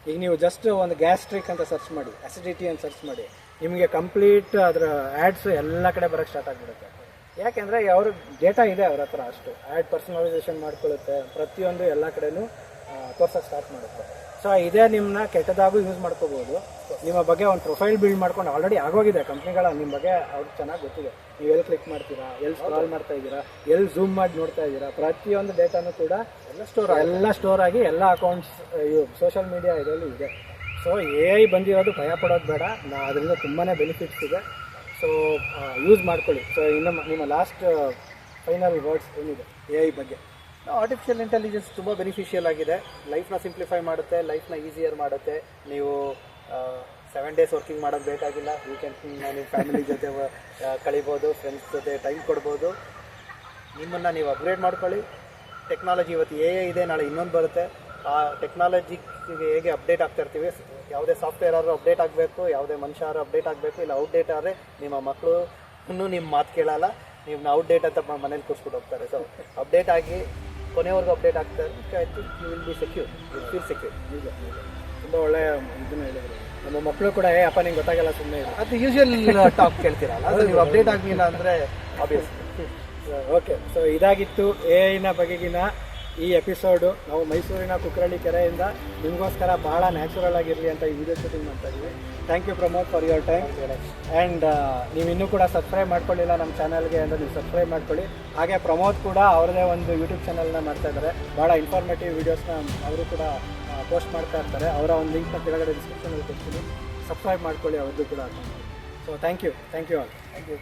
ಈಗ ನೀವು ಜಸ್ಟ್ ಒಂದು ಗ್ಯಾಸ್ಟ್ರಿಕ್ ಅಂತ ಸರ್ಚ್ ಮಾಡಿ ಅಸಿಡಿಟಿ ಅಂತ ಸರ್ಚ್ ಮಾಡಿ, ನಿಮಗೆ ಕಂಪ್ಲೀಟ್ ಅದರ ಆ್ಯಡ್ಸ್ ಎಲ್ಲ ಕಡೆ ಬರೋಕ್ಕೆ ಸ್ಟಾರ್ಟ್ ಆಗಿಬಿಡುತ್ತೆ. ಯಾಕೆಂದರೆ ಅವ್ರ ಡೇಟಾ ಇದೆ ಅವ್ರ ಹತ್ರ ಅಷ್ಟು. ಆ್ಯಡ್ ಪರ್ಸನಲೈಸೇಷನ್ ಮಾಡ್ಕೊಳ್ಳುತ್ತೆ, ಪ್ರತಿಯೊಂದು ಎಲ್ಲ ಕಡೆಯೂ ತೋರ್ಸೋಕ್ಕೆ ಸ್ಟಾರ್ಟ್ ಮಾಡುತ್ತೆ. ಸೊ ಇದೇ ನಿಮ್ಮನ್ನ ಕೆಟ್ಟದಾಗೂ ಯೂಸ್ ಮಾಡ್ಕೋಬೋದು. ನಿಮ್ಮ ಬಗ್ಗೆ ಒಂದು ಪ್ರೊಫೈಲ್ ಬಿಲ್ಡ್ ಮಾಡ್ಕೊಂಡು ಆಲ್ರೆಡಿ ಆಗೋಗಿದೆ ಕಂಪ್ನಿಗಳ ನಿಮ್ಮ ಬಗ್ಗೆ ಅವ್ರಿಗೆ ಚೆನ್ನಾಗಿ ಗೊತ್ತಿದೆ. ನೀವು ಎಲ್ಲಿ ಕ್ಲಿಕ್ ಮಾಡ್ತೀರಾ ಎಲ್ಲಿ ಸ್ಕ್ರಾಲ್ ಮಾಡ್ತಾ ಇದ್ದೀರಾ ಎಲ್ಲಿ ಝೂಮ್ ಮಾಡಿ ನೋಡ್ತಾ ಇದ್ದೀರಾ ಪ್ರತಿಯೊಂದು ಡೇಟಾನು ಕೂಡ ಎಲ್ಲ ಸ್ಟೋರ್ ಎಲ್ಲ ಸ್ಟೋರ್ ಆಗಿ ಎಲ್ಲ ಅಕೌಂಟ್ಸ್ ಸೋಷಿಯಲ್ ಮೀಡಿಯಾ ಇದರಲ್ಲಿ ಇದೆ. ಸೊ ಎ ಐ ಬಂದಿರೋದು ಭಯ ಪಡೋದು ಬೇಡ. ನಾ ಅದರಿಂದ ತುಂಬಾ ಬೆನಿಫಿಟ್ಸ್ ಇದೆ. ಸೊ ಯೂಸ್ ಮಾಡ್ಕೊಳ್ಳಿ. ಸೊ ಇನ್ನು ನಿಮ್ಮ ಲಾಸ್ಟ್ ಫೈನಲ್ ವರ್ಡ್ಸ್ ಏನಿದೆ ಎ ಐ ಬಗ್ಗೆ? ಆರ್ಟಿಫಿಷಿಯಲ್ ಇಂಟೆಲಿಜೆನ್ಸ್ ತುಂಬ ಬೆನಿಫಿಷಿಯಲ್ ಆಗಿದೆ. ಲೈಫ್ನ ಸಿಂಪ್ಲಿಫೈ ಮಾಡುತ್ತೆ ಲೈಫ್ನ ಈಸಿಯರ್ ಮಾಡುತ್ತೆ. ನೀವು ಸೆವೆನ್ ಡೇಸ್ ವರ್ಕಿಂಗ್ ಮಾಡೋದು ಬೇಕಾಗಿಲ್ಲ. ವೀಕೆಂಡ್ ನಿಮ್ಮ ಫ್ಯಾಮಿಲಿ ಜೊತೆ ಕಳಿಬೋದು ಫ್ರೆಂಡ್ಸ್ ಜೊತೆ ಟೈಮ್ ಕೊಡ್ಬೋದು. ನಿಮ್ಮನ್ನು ನೀವು ಅಪ್ಗ್ರೇಡ್ ಮಾಡ್ಕೊಳ್ಳಿ. ಟೆಕ್ನಾಲಜಿ ಇವತ್ತು ಎ ಇದೆ, ನಾಳೆ ಇನ್ನೊಂದು ಬರುತ್ತೆ. ಆ ಟೆಕ್ನಾಲಜಿಗೆ ಹೇಗೆ ಅಪ್ಡೇಟ್ ಆಗ್ತಾ ಇರ್ತೀವಿ? ಯಾವುದೇ ಸಾಫ್ಟ್ವೇರ್ ಆದರೂ ಅಪ್ಡೇಟ್ ಆಗಬೇಕು, ಯಾವುದೇ ಮನುಷ್ಯ ಆದ್ರೂ ಅಪ್ಡೇಟ್ ಆಗಬೇಕು, ಇಲ್ಲ ಔಟ್ಡೇಟ್ ಆದರೆ ನಿಮ್ಮ ಮಕ್ಕಳು ಇನ್ನೂ ನಿಮ್ಮ ಮಾತು ಕೇಳಲ್ಲ. ನೀವು ಔಟ್ಡೇಟ್ ಅಂತ ಮನೇಲಿ ಕೂರಿಸ್ಬಿಟ್ಟು ಹೋಗ್ತಾರೆ. ಸೊ ಅಪ್ಡೇಟ್ ಆಗಿ ಕೊನೆವರೆಗೂ ಅಪ್ಡೇಟ್ ಆಗ್ತಾ ಇತ್ತು you will be secure you feel secure ತುಂಬ ಒಳ್ಳೆಯ ಇದನ್ನ ಹೇಳಿದ್ರು. ನಮ್ಮ ಮಕ್ಕಳು ಕೂಡ ಏ ಅಪ್ಪ ನಿಂಗೆ ಗೊತ್ತಾಗಲ್ಲ ಸುಮ್ಮನೆ ಇಲ್ಲ ಅದು ಯೂಶುವಲ್ ಟಾಪ್ ಕೇಳ್ತೀರಲ್ಲ. ಅದು ನೀವು ಅಪ್ಡೇಟ್ ಆಗಲಿಲ್ಲ ಅಂದರೆ ಆಬ್ವಿಯಸ್ ಓಕೆ ಸೊ ಇದಾಗಿತ್ತು ಎ ಐನ ಬಗೆಗಿನ ಈ ಎಪಿಸೋಡು ನಾವು ಮೈಸೂರಿನ ಕುಕ್ಕರಳ್ಳಿ ಕೆರೆಯಿಂದ ನಿಮಗೋಸ್ಕರ ಭಾಳ ನ್ಯಾಚುರಲ್ ಆಗಿರಲಿ ಅಂತ ಈ ವಿಡಿಯೋ ಶೂಟಿಂಗ್ ಮಾಡ್ತಾ ಇದ್ದೀವಿ thank you Pramod for your time and ನೀವು ಇನ್ನೂ ಕೂಡ ಸಬ್ಸ್ಕ್ರೈಬ್ ಮಾಡ್ಕೊಳ್ಳಿಲ್ಲ ನಮ್ಮ ಚಾನಲ್ಗೆ ಅಂದರೆ ನೀವು ಸಬ್ಸ್ಕ್ರೈಬ್ ಮಾಡ್ಕೊಳ್ಳಿ. ಹಾಗೆ ಪ್ರಮೋದ್ ಕೂಡ ಅವರದೇ ಒಂದು ಯೂಟ್ಯೂಬ್ ಚಾನಲ್ನ ಮಾಡ್ತಾ ಇದ್ದಾರೆ. ಭಾಳ ಇನ್ಫಾರ್ಮೇಟಿವ್ ವೀಡಿಯೋಸ್ನ ಅವರು ಕೂಡ ಪೋಸ್ಟ್ ಮಾಡ್ತಾ ಇರ್ತಾರೆ. ಅವರ ಒಂದು ಲಿಂಕ್ನ ಕೆಳಗಡೆ ಡಿಸ್ಕ್ರಿಪ್ಷನಲ್ಲಿ ಕೊಡ್ತೀನಿ. ಸಬ್ಸ್ಕ್ರೈಬ್ ಮಾಡ್ಕೊಳ್ಳಿ, ಅವ್ರದ್ದು ಕೂಡ. So thank you thank you all thank you